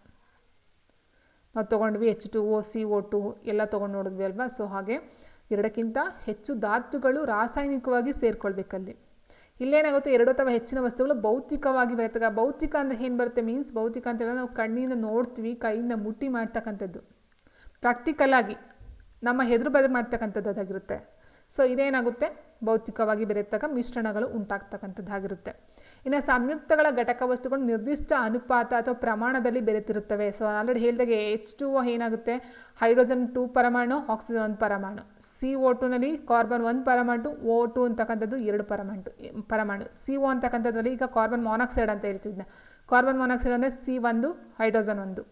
ನಾವು ತೊಗೊಂಡ್ವಿ H two O C O two ಎಲ್ಲ ತೊಗೊಂಡು ನೋಡಿದ್ವಿ ಅಲ್ವಾ? ಸೊ ಹಾಗೆ ಎರಡಕ್ಕಿಂತ ಹೆಚ್ಚು ಧಾತುಗಳು ರಾಸಾಯನಿಕವಾಗಿ ಸೇರ್ಕೊಳ್ಬೇಕಲ್ಲಿ. ಇಲ್ಲೇನಾಗುತ್ತೆ, ಎರಡು ಅಥವಾ ಹೆಚ್ಚಿನ ವಸ್ತುಗಳು ಭೌತಿಕವಾಗಿ ಬರ್ತವೆ ಭೌತಿಕ ಅಂದರೆ ಏನು ಬರುತ್ತೆ ಮೀನ್ಸ್ ಭೌತಿಕ ಅಂತ ಹೇಳಿದ್ರೆ ನಾವು ಕಣ್ಣಿಂದ ನೋಡ್ತೀವಿ, ಕೈಯಿಂದ ಮುಟ್ಟಿ ಮಾಡ್ತಕ್ಕಂಥದ್ದು. ಪ್ರಾಕ್ಟಿಕಲ್ ಆಗಿ ನಮ್ಮ ಎದುರು ಬದ ಮಾಡ್ತಕ್ಕಂಥದ್ದು ಅದಾಗಿರುತ್ತೆ. ಸೊ ಇದೇನಾಗುತ್ತೆ? ಭೌತಿಕವಾಗಿ ಬೆರೆತಕ್ಕ ಮಿಶ್ರಣಗಳು ಉಂಟಾಗ್ತಕ್ಕಂಥದ್ದಾಗಿರುತ್ತೆ. ಇನ್ನು ಸಂಯುಕ್ತಗಳ ಘಟಕ ವಸ್ತುಗಳು ನಿರ್ದಿಷ್ಟ ಅನುಪಾತ ಅಥವಾ ಪ್ರಮಾಣದಲ್ಲಿ ಬೆರೆತಿರುತ್ತವೆ. ಸೊ ಆಲ್ರೆಡಿ ಹೇಳಿದಾಗೆ ಎಚ್ ಟು ಏನಾಗುತ್ತೆ? ಹೈಡ್ರೋಜನ್ ಟು ಪರಮಾಣು ಆಕ್ಸಿಜನ್ ಒಂದು ಪರಮಾಣು ಸಿ ಓ ಟುನಲ್ಲಿ ಕಾರ್ಬನ್ ಒನ್ ಪರಮಾಣು ಓ ಟು ಅಂತಕ್ಕಂಥದ್ದು ಎರಡು ಪರಮಾಣು ಪರಮಾಣು. ಸಿ ಒ ಅಂತಕ್ಕಂಥದ್ರಲ್ಲಿ ಈಗ ಕಾರ್ಬನ್ ಮಾನಾಕ್ಸೈಡ್ ಅಂತ ಹೇಳ್ತಿದ್ದೆ ಕಾರ್ಬನ್ ಮಾನಾಕ್ಸೈಡ್ ಅಂದರೆ ಸಿ ಒಂದು ಹೈಡ್ರೋಜನ್ ಒಂದು.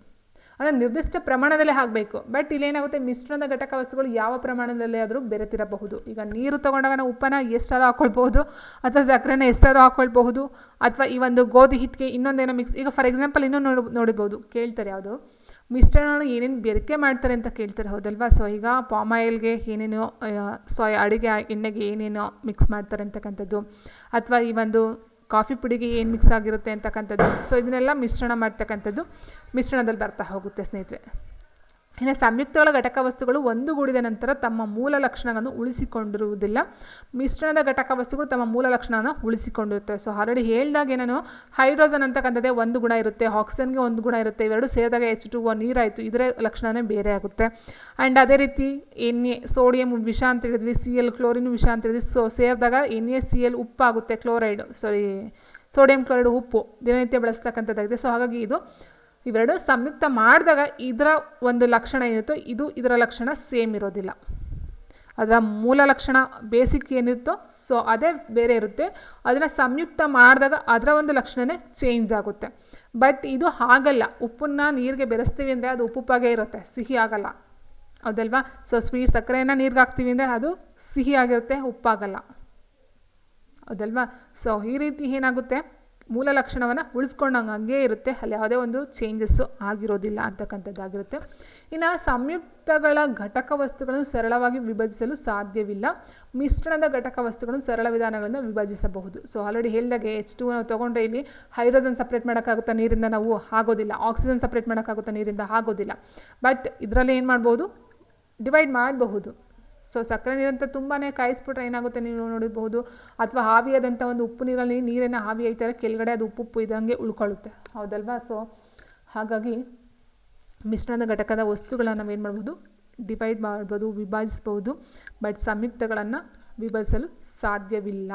ಅಂದರೆ ನಿರ್ದಿಷ್ಟ ಪ್ರಮಾಣದಲ್ಲೇ ಆಗಬೇಕು ಬಟ್ ಇಲ್ಲೇನಾಗುತ್ತೆ, ಮಿಶ್ರಣದ ಘಟಕ ವಸ್ತುಗಳು ಯಾವ ಪ್ರಮಾಣದಲ್ಲಿ ಆದರೂ ಬೆರೆತಿರಬಹುದು. ಈಗ ನೀರು ತೊಗೊಂಡಾಗ ನಾವು ಉಪ್ಪನ್ನ ಎಷ್ಟಾರು ಹಾಕ್ಕೊಳ್ಬಹುದು ಅಥವಾ ಸಕ್ಕರೆನ ಎಷ್ಟಾರು ಹಾಕ್ಕೊಳ್ಬಹುದು ಅಥವಾ ಈ ಒಂದು ಗೋಧಿ ಹಿಟ್ಟಿಗೆ ಇನ್ನೊಂದೇನೋ ಮಿಕ್ಸ್ ಈಗ ಫಾರ್ ಎಕ್ಸಾಂಪಲ್ ಇನ್ನೂ ನೋಡಿ ನೋಡಿರ್ಬೋದು. ಕೇಳ್ತಾರೆ ಯಾವುದು? ಮಿಶ್ರಣವನ್ನು ಏನೇನು ಬೆರಕೆ ಮಾಡ್ತಾರೆ ಅಂತ ಕೇಳ್ತಾರೆ, ಹೌದಲ್ವಾ? ಸೊ ಈಗ ಪಾಮ್ ಆಯಿಲ್ಗೆ ಏನೇನು ಸೋಯ್ ಅಡುಗೆ, ಎಣ್ಣೆಗೆ ಏನೇನು ಮಿಕ್ಸ್ ಮಾಡ್ತಾರೆ ಅಂತಕ್ಕಂಥದ್ದು. ಅಥವಾ ಈ ಒಂದು ಕಾಫಿ ಪುಡಿಗೆ ಏನು ಮಿಕ್ಸ್ ಆಗಿರುತ್ತೆ ಅಂತಕ್ಕಂಥದ್ದು. ಸೊ ಇದನ್ನೆಲ್ಲ ಮಿಶ್ರಣ ಮಾಡ್ತಕ್ಕಂಥದ್ದು ಮಿಶ್ರಣದಲ್ಲಿ ಬರ್ತಾ ಹೋಗುತ್ತೆ ಸ್ನೇಹಿತರೆ. ಇನ್ನು ಸಂಯುಕ್ತಗಳ ಘಟಕ ವಸ್ತುಗಳು ಒಂದುಗೂಡಿದ ನಂತರ ತಮ್ಮ ಮೂಲ ಲಕ್ಷಣಗಳನ್ನು ಉಳಿಸಿಕೊಂಡಿರುವುದಿಲ್ಲ. ಮಿಶ್ರಣದ ಘಟಕ ವಸ್ತುಗಳು ತಮ್ಮ ಮೂಲ ಲಕ್ಷಣವನ್ನು ಉಳಿಸಿಕೊಂಡಿರುತ್ತವೆ. ಸೊ ಆಲ್ರೆಡಿ ಹೇಳಿದಾಗ ಏನೇನು, ಹೈಡ್ರೋಜನ್ ಅಂತಕ್ಕಂಥದ್ದೇ ಒಂದು ಗುಣ ಇರುತ್ತೆ, ಆಕ್ಸಿಜನ್ಗೆ ಒಂದು ಗುಣ ಇರುತ್ತೆ, ಇವೆರಡು ಸೇರಿದಾಗ ಎಚ್ ಟು ಒ ನೀರಾಯಿತು, ಇದರ ಲಕ್ಷಣವೇ ಬೇರೆ ಆಗುತ್ತೆ. ಆ್ಯಂಡ್ ಅದೇ ರೀತಿ ಎನ್ ಎ ಸೋಡಿಯಂ ವಿಷ ಅಂತ ಹೇಳಿದ್ವಿ ಸಿ ಎಲ್ ಕ್ಲೋರಿನ್ ವಿಷ ಅಂತ ಹೇಳಿದ್ವಿ. ಸೊ ಸೇರಿದಾಗ ಎನ್ ಎ ಸಿ ಎಲ್ ಉಪ್ಪಾಗುತ್ತೆ ಕ್ಲೋರೈಡ್ ಸಾರಿ ಸೋಡಿಯಂ ಕ್ಲೋರೈಡ್ ಉಪ್ಪು ದಿನನಿತ್ಯ ಬಳಸ್ತಕ್ಕಂಥದ್ದಾಗಿದೆ ಸೊ ಹಾಗಾಗಿ ಇದು ಇವೆರಡು ಸಂಯುಕ್ತ ಮಾಡಿದಾಗ ಇದರ ಒಂದು ಲಕ್ಷಣ ಏನಿತ್ತು ಇದು ಇದರ ಲಕ್ಷಣ ಸೇಮ್ ಇರೋದಿಲ್ಲ. ಅದರ ಮೂಲ ಲಕ್ಷಣ ಬೇಸಿಕ್ ಏನಿರುತ್ತೋ, ಸೊ ಅದೇ ಬೇರೆ ಇರುತ್ತೆ. ಅದನ್ನು ಸಂಯುಕ್ತ ಮಾಡಿದಾಗ ಅದರ ಒಂದು ಲಕ್ಷಣವೇ ಚೇಂಜ್ ಆಗುತ್ತೆ. ಬಟ್ ಇದು ಹಾಗಲ್ಲ. ಉಪ್ಪನ್ನ ನೀರಿಗೆ ಬೆರೆಸ್ತೀವಿ ಅಂದರೆ ಅದು ಉಪ್ಪುಪ್ಪಾಗೇ ಇರುತ್ತೆ, ಸಿಹಿ ಆಗಲ್ಲ. ಹೌದಲ್ವಾ? ಸೊ ಸ್ವೀಟ್ ಸಕ್ಕರೆಯನ್ನು ನೀರಿಗೆ ಹಾಕ್ತೀವಿ ಅಂದರೆ ಅದು ಸಿಹಿ ಆಗಿರುತ್ತೆ, ಉಪ್ಪಾಗಲ್ಲ. ಹೌದಲ್ವಾ? ಸೊ ಈ ರೀತಿ ಏನಾಗುತ್ತೆ? ಮೂಲ ಲಕ್ಷಣವನ್ನು ಉಳಿಸ್ಕೊಂಡಂಗೆ ಹಂಗೆ ಇರುತ್ತೆ. ಅಲ್ಲಿ ಯಾವುದೇ ಒಂದು ಚೇಂಜಸ್ಸು ಆಗಿರೋದಿಲ್ಲ ಅಂತಕ್ಕಂಥದ್ದಾಗಿರುತ್ತೆ. ಇನ್ನು ಸಂಯುಕ್ತಗಳ ಘಟಕ ವಸ್ತುಗಳನ್ನು ಸರಳವಾಗಿ ವಿಭಜಿಸಲು ಸಾಧ್ಯವಿಲ್ಲ. ಮಿಶ್ರಣದ ಘಟಕ ವಸ್ತುಗಳನ್ನು ಸರಳ ವಿಧಾನಗಳಿಂದ ವಿಭಜಿಸಬಹುದು. ಸೊ ಆಲ್ರೆಡಿ ಹೇಳಿದಾಗೆ ಎಚ್ ಟು ನಾವು ತೊಗೊಂಡ್ರೆ ಇಲ್ಲಿ ಹೈಡ್ರೋಜನ್ ಸಪ್ರೇಟ್ ಮಾಡೋಕ್ಕಾಗುತ್ತಾ ನೀರಿಂದ ನಾವು ಆಗೋದಿಲ್ಲ. ಆಕ್ಸಿಜನ್ ಸಪ್ರೇಟ್ ಮಾಡೋಕ್ಕಾಗುತ್ತಾ ನೀರಿಂದ ಆಗೋದಿಲ್ಲ. ಬಟ್ ಇದರಲ್ಲಿ ಏನು ಮಾಡ್ಬೋದು? ಡಿವೈಡ್ ಮಾಡಬಹುದು. ಸೊ ಸಕ್ಕರೆ ನೀರಂತ ತುಂಬಾ ಕಾಯಿಸ್ಬಿಟ್ರೆ ಏನಾಗುತ್ತೆ ನೀವು ನೋಡಿರ್ಬೋದು ಅಥವಾ ಹಾವಿಯಾದಂಥ ಒಂದು ಉಪ್ಪು ನೀರಲ್ಲಿ ನೀರನ್ನು ಹಾವಿ ಆಯ್ತಾರೆ ಕೆಳಗಡೆ ಅದು ಉಪ್ಪು ಉಪ್ಪು ಇದ್ದಂಗೆ ಉಳ್ಕೊಳ್ಳುತ್ತೆ. ಹೌದಲ್ವಾ? ಸೊ ಹಾಗಾಗಿ ಮಿಶ್ರಣದ ಘಟಕದ ವಸ್ತುಗಳನ್ನು ನಾವೇನು ಮಾಡ್ಬೋದು ಡಿವೈಡ್ ಮಾಡ್ಬೋದು ವಿಭಜಿಸ್ಬೋದು ಬಟ್ ಸಂಯುಕ್ತಗಳನ್ನು ವಿಭಜಿಸಲು ಸಾಧ್ಯವಿಲ್ಲ.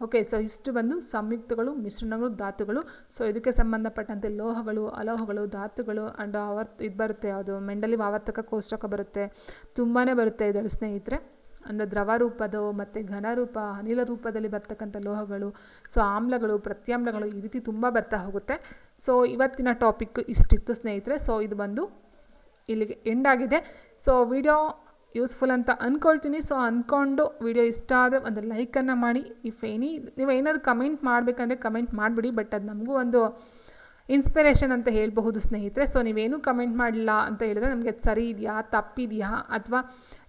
ಓಕೆ ಸೊ ಇಷ್ಟು ಬಂದು ಸಂಯುಕ್ತಗಳು, ಮಿಶ್ರಣಗಳು, ಧಾತುಗಳು. ಸೊ ಇದಕ್ಕೆ ಸಂಬಂಧಪಟ್ಟಂತೆ ಲೋಹಗಳು, ಅಲೋಹಗಳು, ಧಾತುಗಳು ಆ್ಯಂಡ್ ಆವರ್ತ, ಇದು ಬರುತ್ತೆ ಯಾವುದು? ಮೆಂಡಲಿ ಆವರ್ತಕ ಕೋಷ್ಟಕ ಬರುತ್ತೆ. ತುಂಬಾ ಬರುತ್ತೆ ಇದರ ಸ್ನೇಹಿತರೆ. ಅಂದರೆ ದ್ರವ ರೂಪದ ಮತ್ತು ಘನ ರೂಪ ಅನಿಲ ರೂಪದಲ್ಲಿ ಬರ್ತಕ್ಕಂಥ ಲೋಹಗಳು ಸೊ ಆಮ್ಲಗಳು, ಪ್ರತ್ಯಾಮ್ಲಗಳು ಈ ರೀತಿ ತುಂಬ ಬರ್ತಾ ಹೋಗುತ್ತೆ. ಸೊ ಇವತ್ತಿನ ಟಾಪಿಕ್ ಇಷ್ಟಿತ್ತು ಸ್ನೇಹಿತರೆ. ಸೊ ಇದು ಬಂದು ಇಲ್ಲಿಗೆ ಎಂಡ್ ಆಗಿದೆ. ಸೊ ವಿಡಿಯೋ ಯೂಸ್ಫುಲ್ ಅಂತ ಅಂದ್ಕೊಳ್ತೀನಿ ಸೊ ಅಂದ್ಕೊಂಡು ವಿಡಿಯೋ ಇಷ್ಟ ಆದರೆ ಒಂದು ಲೈಕನ್ನು ಮಾಡಿ. ಇಫ್ ಎನಿ ನೀವು ಏನಾದರೂ ಕಮೆಂಟ್ ಮಾಡಬೇಕಂದ್ರೆ ಕಮೆಂಟ್ ಮಾಡಿಬಿಡಿ. ಬಟ್ ಅದು ನಮಗೂ ಒಂದು ಇನ್ಸ್ಪಿರೇಷನ್ ಅಂತ ಹೇಳಬಹುದು ಸ್ನೇಹಿತರೆ. ಸೊ ನೀವೇನು ಕಮೆಂಟ್ ಮಾಡಲಿಲ್ಲ ಅಂತ ಹೇಳಿದ್ರೆ ನಮಗೆ ಅದು ಸರಿ ಇದೆಯಾ, ತಪ್ಪಿದೆಯಾ, ಅಥವಾ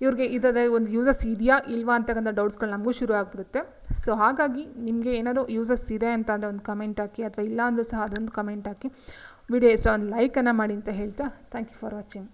ಇವ್ರಿಗೆ ಇದರ ಒಂದು ಯೂಸಸ್ ಇದೆಯಾ, ಇಲ್ವಾ ಅಂತಕ್ಕಂಥ ಡೌಟ್ಸ್ಗಳು ನಮಗೂ ಶುರು ಆಗಿಬಿಡುತ್ತೆ. ಸೊ ಹಾಗಾಗಿ ನಿಮಗೆ ಏನಾದರೂ ಯೂಸಸ್ ಇದೆ ಅಂತ ಅಂದರೆ ಒಂದು ಕಮೆಂಟ್ ಹಾಕಿ ಅಥವಾ ಇಲ್ಲ ಅಂದರೂ ಸಹ ಅದೊಂದು ಕಮೆಂಟ್ ಹಾಕಿ. ವಿಡಿಯೋ ಇಷ್ಟ ಒಂದು ಲೈಕನ್ನು ಮಾಡಿ ಅಂತ ಹೇಳ್ತಾ ಥ್ಯಾಂಕ್ ಯು ಫಾರ್ ವಾಚಿಂಗ್